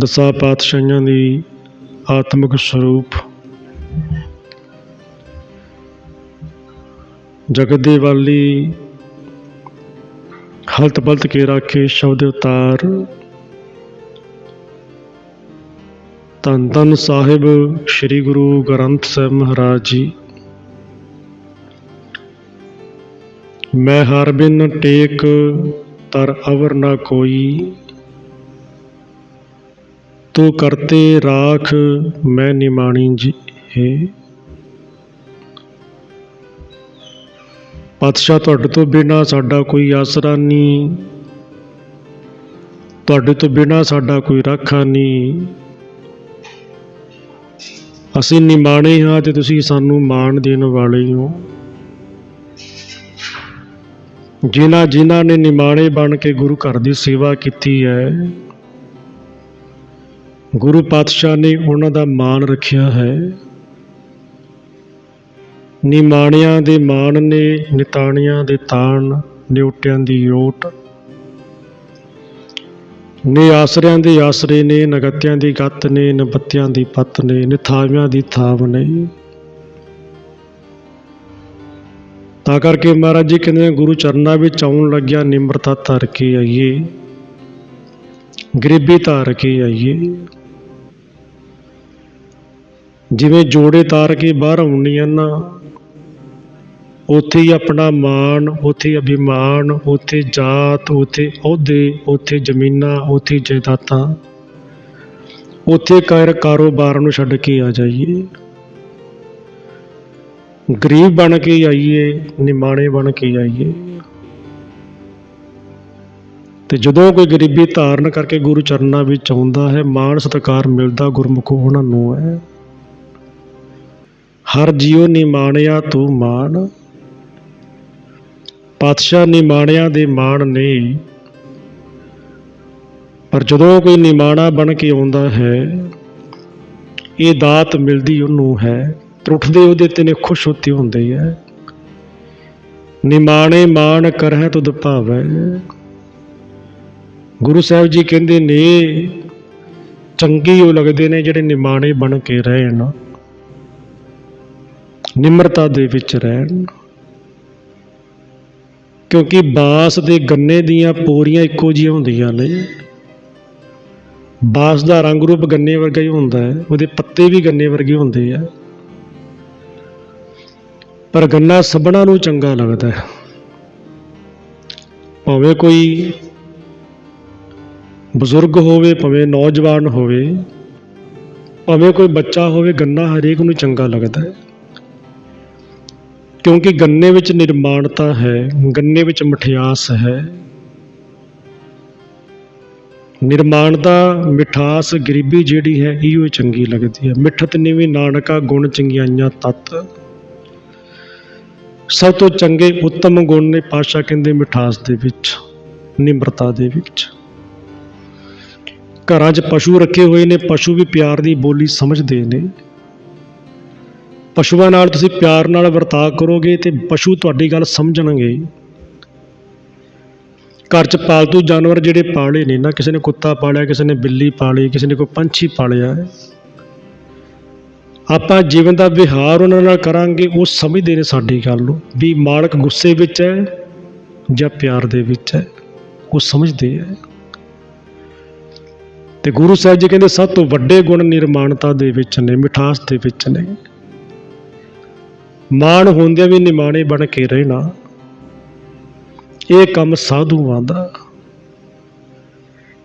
ਦਸਾਂ ਪਾਤਸ਼ਾਹੀਆਂ ਦੀ ਆਤਮਿਕ ਸਰੂਪ। ਜਗਤ ਦੇ ਵਾਲੀ ਹਲਤ ਬਲਤ ਕੇ ਰਾਖੇ ਸ਼ਬਦ ਉਤਾਰ। ਧੰਨ ਧੰਨ ਸਾਹਿਬ ਸ੍ਰੀ ਗੁਰੂ ਗ੍ਰੰਥ ਸਾਹਿਬ ਮਹਾਰਾਜ ਜੀ। ਮੈਂ ਹਰ ਬਿਨ ਟੇਕ, ਤਰ ਅਵਰ ਨਾ ਕੋਈ। ਤੂੰ ਕਰਤੇ ਰਾਖ, ਮੈਂ ਨਿਮਾਣੀ ਜੀ, ਹੈ। ਪਾਤਸ਼ਾਹ ਤੁਹਾਡੇ ਤੋਂ ਬਿਨਾ ਸਾਡਾ ਕੋਈ ਆਸਰਾ ਨਹੀਂ ਤੁਹਾਡੇ ਤੋਂ ਬਿਨਾ ਸਾਡਾ ਕੋਈ ਰਾਖਾ ਨਹੀਂ ਅਸੀਂ ਨਿਮਾਣੇ ਹਾਂ ਤੇ ਤੁਸੀਂ ਸਾਨੂੰ ਮਾਣ ਦੇਣ ਵਾਲੇ ਹੋ। ਜਿਨ੍ਹਾਂ ਜਿਨ੍ਹਾਂ ਨੇ ਨਿਮਾਣੇ ਬਣ ਕੇ ਗੁਰੂ ਘਰ ਦੀ ਸੇਵਾ ਕੀਤੀ ਹੈ ਗੁਰੂ ਪਾਤਸ਼ਾਹ ਨੇ ਉਹਨਾਂ ਦਾ ਮਾਣ ਰੱਖਿਆ ਹੈ। ਨਿਮਾਣਿਆਂ ਦੇ ਮਾਣ ਨੇ ਨਿਤਾਣਿਆਂ ਦੇ ਤਾਣ ਨਿਉਟਿਆਂ ਦੀ ਓਟ। ਨੇ ਆਸਰਿਆਂ ਦੇ ਆਸਰੇ ਨੇ ਨਗਤਿਆਂ ਦੀ ਗੱਤ ਨੇ ਨਬੱਤਿਆਂ ਦੀ ਪੱਤ ਨੇ ਨਿਥਾਵਿਆਂ ਦੀ ਥਾਵ ਨੇ। ਤਾਂ ਕਰਕੇ ਮਹਾਰਾਜ ਜੀ ਕਹਿੰਦੇ ਨੇ, ਗੁਰੂ ਚਰਨਾਂ ਵਿੱਚ ਆਉਣ ਲੱਗਿਆ ਨਿਮਰਤਾ ਧਰ ਕੇ ਆਈਏ ਗਰੀਬੀ ਧਾਰ ਕੇ ਆਈਏ। ਜਿਵੇਂ ਜੋੜੇ ਤਾਰ ਕੇ ਬਾਹਰ ਆਉਂਦੀਆਂ ਨਾ, ਉੱਥੇ ਹੀ ਆਪਣਾ ਮਾਣ, ਉੱਥੇ ਅਭਿਮਾਨ, ਉੱਥੇ ਜਾਤ, ਉੱਥੇ ਅਹੁਦੇ, ਉੱਥੇ ਜ਼ਮੀਨਾਂ, ਉੱਥੇ ਜਾਇਦਾਦਾਂ। ਉੱਥੇ ਕਰ ਕਾਰੋਬਾਰ ਨੂੰ ਛੱਡ ਕੇ ਆ ਜਾਈਏ। ਗਰੀਬ ਬਣ ਕੇ ਆਈਏ, ਨਿਮਾਣੇ ਬਣ ਕੇ ਆਈਏ। ਤੇ ਜਦੋਂ ਕੋਈ ਗਰੀਬੀ ਧਾਰਨ ਕਰਕੇ ਗੁਰੂ ਚਰਨਾਂ ਵਿੱਚ ਆਉਂਦਾ ਹੈ, ਮਾਣ ਸਤਿਕਾਰ ਮਿਲਦਾ ਗੁਰਮੁਖ ਉਹਨਾਂ ਨੂੰ ਹੈ। ਹਰ ਜੀਉ ਨਿਮਾਣਿਆ ਤੂੰ ਮਾਣ, ਪਾਤਸ਼ਾਹ ਨਿਮਾਣਿਆਂ ਦੇ ਮਾਣ ਨੇ ਪਰ ਜਦੋਂ ਕੋਈ ਨਿਮਾਣਾ ਬਣ ਕੇ ਆਉਂਦਾ ਹੈ, ਇਹ ਦਾਤ ਮਿਲਦੀ ਉਹਨੂੰ ਹੈ ਤਰੁੱਠਦੇ ਉਹਦੇ ਤੇ ਨੇ ਖੁਸ਼ ਹੁੰਦੇ ਹੁੰਦੇ ਹੈ ਨਿਮਾਣੇ ਮਾਣ ਕਰਹਿ ਤੁਧ ਭਾਵੈ। ਗੁਰੂ ਸਾਹਿਬ ਜੀ ਕਹਿੰਦੇ ਨੇ, ਚੰਗੇ ਉਹ ਲੱਗਦੇ ਨੇ ਜਿਹੜੇ ਨਿਮਾਣੇ ਬਣ ਕੇ ਰਹਿਣ। ਨਿਮਰਤਾ ਦੇ ਵਿੱਚ ਰਹਿਣ। ਕਿਉਂਕਿ ਬਾਸ ਦੇ ਗੰਨੇ ਦੀਆਂ ਪੋਰੀਆਂ ਇੱਕੋ ਜਿਹੀਆਂ ਹੁੰਦੀਆਂ ਨੇ। ਬਾਸ ਦਾ ਰੰਗ ਰੂਪ ਗੰਨੇ ਵਰਗਾ ਹੀ ਹੁੰਦਾ ਹੈ, ਉਹਦੇ ਪੱਤੇ ਵੀ ਗੰਨੇ ਵਰਗੇ ਹੁੰਦੇ ਆ। ਪਰ ਗੰਨਾ ਸਭਨਾਂ ਨੂੰ ਚੰਗਾ ਲੱਗਦਾ ਹੈ। ਭਾਵੇਂ ਕੋਈ ਬਜ਼ੁਰਗ ਹੋਵੇ, ਭਾਵੇਂ ਨੌਜਵਾਨ ਹੋਵੇ, ਭਾਵੇਂ ਕੋਈ ਬੱਚਾ ਹੋਵੇ, ਗੰਨਾ ਹਰੇਕ ਨੂੰ ਚੰਗਾ ਲੱਗਦਾ ਹੈ। ਕਿਉਂਕਿ ਗੰਨੇ ਵਿੱਚ ਨਿਰਮਾਣਤਾ ਹੈ, ਗੰਨੇ ਵਿੱਚ ਮਠਿਆਸ ਹੈ। ਨਿਰਮਾਣਤਾ ਮਿਠਾਸ ਗਰੀਬੀ ਜਿਹੜੀ ਹੈ, ਇਹੋ ਚੰਗੀ ਲੱਗਦੀ ਹੈ। ਮਿੱਠਤ ਨੀਵੀਂ ਨਾਨਕਾ ਗੁਣ ਚੰਗਿਆਈਆਂ ਤਤ। ਸਭ ਤੋਂ ਚੰਗੇ ਉੱਤਮ ਗੁਣ ਨੇ ਪਾਸ਼ਾ ਕਹਿੰਦੇ ਮਿਠਾਸ ਦੇ ਵਿੱਚ, ਨਿਮਰਤਾ ਦੇ ਵਿੱਚ। ਘਰਾਂ 'ਚ ਪਸ਼ੂ ਰੱਖੇ ਹੋਏ ਨੇ, ਪਸ਼ੂ ਵੀ ਪਿਆਰ ਦੀ ਬੋਲੀ ਸਮਝਦੇ ਨੇ। ਪਸ਼ੂਆਂ ਨਾਲ ਤੁਸੀਂ ਪਿਆਰ ਨਾਲ ਵਰਤਾਅ ਕਰੋਗੇ ਤੇ ਪਸ਼ੂ ਤੁਹਾਡੀ ਗੱਲ ਸਮਝਣਗੇ। ਘਰ 'ਚ ਪਾਲਤੂ ਜਾਨਵਰ ਜਿਹੜੇ ਪਾਲੇ ਨੇ, ਨਾ ਕਿਸੇ ਨੇ ਕੁੱਤਾ ਪਾਲਿਆ, ਕਿਸੇ ਨੇ ਬਿੱਲੀ ਪਾਲੀ, ਕਿਸੇ ਨੇ ਕੋਈ ਪੰਛੀ ਪਾਲਿਆ। ਆਪਾਂ ਜੀਵਨ ਦਾ ਵਿਹਾਰ ਉਹਨਾਂ ਨਾਲ ਕਰਾਂਗੇ, ਉਹ ਸਮਝਦੇ ਨੇ ਸਾਡੀ ਗੱਲ ਨੂੰ ਵੀ ਮਾਲਕ ਗੁੱਸੇ ਵਿੱਚ ਹੈ ਜਾਂ ਪਿਆਰ ਦੇ ਵਿੱਚ ਹੈ। ਉਹ ਸਮਝਦੇ ਹੈ ਤੇ ਗੁਰੂ ਸਾਹਿਬ ਜੀ ਕਹਿੰਦੇ, ਸਭ ਤੋਂ ਵੱਡੇ ਗੁਣ ਨਿਰਮਾਣਤਾ ਦੇ ਵਿੱਚ ਨੇ, ਮਿਠਾਸ ਦੇ ਵਿੱਚ ਨੇ। ਮਾਣ ਹੁੰਦਿਆਂ ਵੀ ਨਿਮਾਣੇ ਬਣ ਕੇ ਰਹਿਣਾ। ਇਹ ਕੰਮ ਸਾਧੂਆਂ ਦਾ।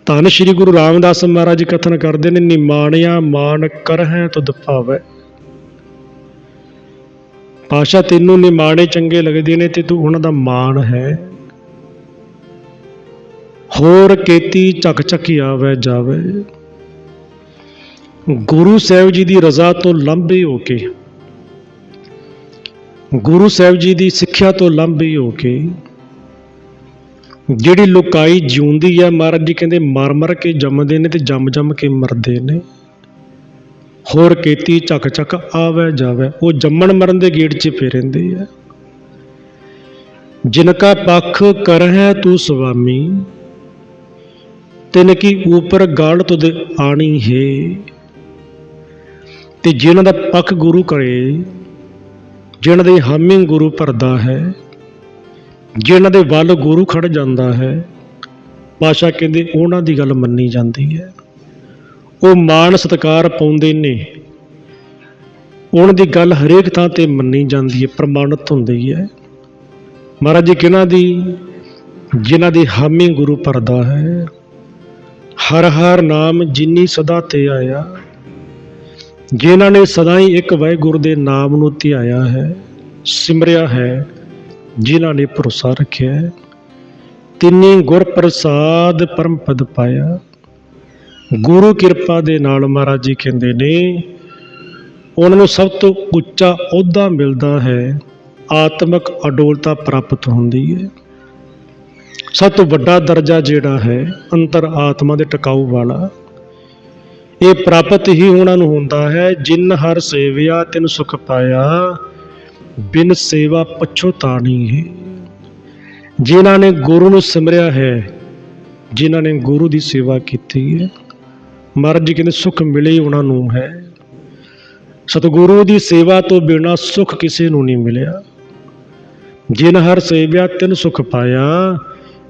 ਧੰਨ ਸ਼੍ਰੀ ਗੁਰੂ ਰਾਮਦਾਸ ਮਹਾਰਾਜ ਕਥਨ ਕਰਦੇ ਨੇ, ਨਿਮਾਣਿਆ ਮਾਨ ਕਰਹਿ ਤੁਧ ਭਾਵੈ। ਪਾਸ਼ਾ ਤੈਨੂੰ ਨਿਮਾਣੇ ਚੰਗੇ ਲੱਗਦੇ ਨੇ ਤੇ ਤੂੰ ਉਹਨਾਂ ਦਾ ਮਾਣ ਹੈ। ਹੋਰ ਕੀਤੀ ਚੱਕ ਚੱਕ ਆਵੇ ਜਾਵੇ। ਗੁਰੂ ਸਾਹਿਬ ਜੀ ਦੀ ਰਜ਼ਾ ਤੋਂ ਲੰਬੇ ਹੋ ਕੇ ਗੁਰੂ ਸਾਹਿਬ ਜੀ ਦੀ ਸਿੱਖਿਆ ਤੋਂ ਲੰਬੇ ਹੋ ਕੇ ਜਿਹੜੀ ਲੋਕਾਈ ਜਿਉਂਦੀ ਆ, ਮਹਾਰਾਜ ਜੀ ਕਹਿੰਦੇ ਮਰ ਮਰ ਕੇ ਜੰਮਦੇ ਨੇ ਤੇ ਜੰਮ ਜੰਮ ਕੇ ਮਰਦੇ ਨੇ। ਹੋਰ ਕੀਤੀ ਚੱਕ ਚੱਕ ਆਵੇ ਜਾਵੇ, ਉਹ ਜੰਮਣ ਮਰਨ ਦੇ ਗੇੜ 'ਚ ਫੇ ਰਹਿੰਦੇ ਆ। ਜਿਨ ਕਾ ਪੱਖ ਕਰਹਿ ਤੂੰ ਸੁਆਮੀ, ਤਿਨ ਕੀ ਉਪਰ ਗਾਲ ਤੁਧ ਆਣੀ ਹੈ। ਤੇ ਜਿਨ੍ਹਾਂ ਦਾ ਪੱਖ ਗੁਰੂ ਕਰੇ ਜਿਨ੍ਹਾਂ ਦੇ ਹਾਮੀ ਗੁਰੂ ਭਰਦਾ ਹੈ, ਜਿਨ੍ਹਾਂ ਦੇ ਵੱਲ ਗੁਰੂ ਖੜ ਜਾਂਦਾ ਹੈ ਪਾਸ਼ਾ ਕਹਿੰਦੇ ਉਹਨਾਂ ਦੀ ਗੱਲ ਮੰਨੀ ਜਾਂਦੀ ਹੈ। ਉਹ ਮਾਣ ਸਤਕਾਰ ਪਾਉਂਦੇ ਨੇ। ਉਹਨਾਂ ਦੀ ਗੱਲ ਹਰੇਕ ਥਾਂ ਤੇ ਮੰਨੀ ਜਾਂਦੀ ਹੈ, ਪ੍ਰਮਾਣਿਤ ਹੁੰਦੀ ਹੈ। ਮਹਾਰਾਜ ਜੀ ਕਿਹਨਾਂ ਦੀ, ਜਿਨ੍ਹਾਂ ਦੀ ਹਾਮੀ ਗੁਰੂ ਭਰਦਾ ਹੈ, ਹਰ ਹਰ ਨਾਮ ਜਿਨੀ ਸਦਾ ਤੇ ਆਇਆ। ਜਿਨ੍ਹਾਂ ਨੇ ਸਦਾ ਹੀ ਇੱਕ ਵਾਹਿਗੁਰੂ ਦੇ ਨਾਮ ਨੂੰ ਧਿਆਇਆ ਹੈ, ਸਿਮਰਿਆ ਹੈ, ਜਿਨ੍ਹਾਂ ਨੇ ਭਰੋਸਾ ਰੱਖਿਆ ਹੈ। ਤਿੰਨੀ ਗੁਰ ਪ੍ਰਸਾਦ ਪਰਮ ਪਦ ਪਾਇਆ। ਗੁਰੂ ਕਿਰਪਾ ਦੇ ਨਾਲ ਮਹਾਰਾਜ ਜੀ ਕਹਿੰਦੇ ਨੇ, ਉਹਨਾਂ ਨੂੰ ਸਭ ਤੋਂ ਉੱਚਾ ਅਹੁਦਾ ਮਿਲਦਾ ਹੈ, ਆਤਮਿਕ ਅਡੋਲਤਾ ਪ੍ਰਾਪਤ ਹੁੰਦੀ ਹੈ। ਸਭ ਤੋਂ ਵੱਡਾ ਦਰਜਾ ਜਿਹੜਾ ਹੈ, ਅੰਤਰ ਆਤਮਾ ਦੇ ਟਿਕਾਊ ਵਾਲਾ। ਇਹ ਪ੍ਰਾਪਤ ਹੀ ਉਹਨਾਂ ਨੂੰ ਹੁੰਦਾ ਹੈ, ਜਿਨ ਹਰ ਸੇਵਿਆ ਤਿਨ ਸੁਖ ਪਾਇਆ, ਬਿਨ ਸੇਵਾ ਪਛੋਤਾਣੀ ਹੈ ਜਿਨ੍ਹਾਂ ਨੇ ਗੁਰੂ ਨੂੰ ਸਿਮਰਿਆ ਹੈ, ਜਿਨ੍ਹਾਂ ਨੇ ਗੁਰੂ ਦੀ ਸੇਵਾ ਕੀਤੀ ਹੈ ਮਹਾਰਾਜ ਜੀ ਕਹਿੰਦੇ ਸੁਖ ਮਿਲੇ ਉਹਨਾਂ ਨੂੰ ਹੈ। ਸਤਿਗੁਰੂ ਦੀ ਸੇਵਾ ਤੋਂ ਬਿਨਾ ਸੁਖ ਕਿਸੇ ਨੂੰ ਨਹੀਂ ਮਿਲਿਆ। ਜਿਨ ਹਰ ਸੇਵਿਆ ਤਿਨ ਸੁਖ ਪਾਇਆ,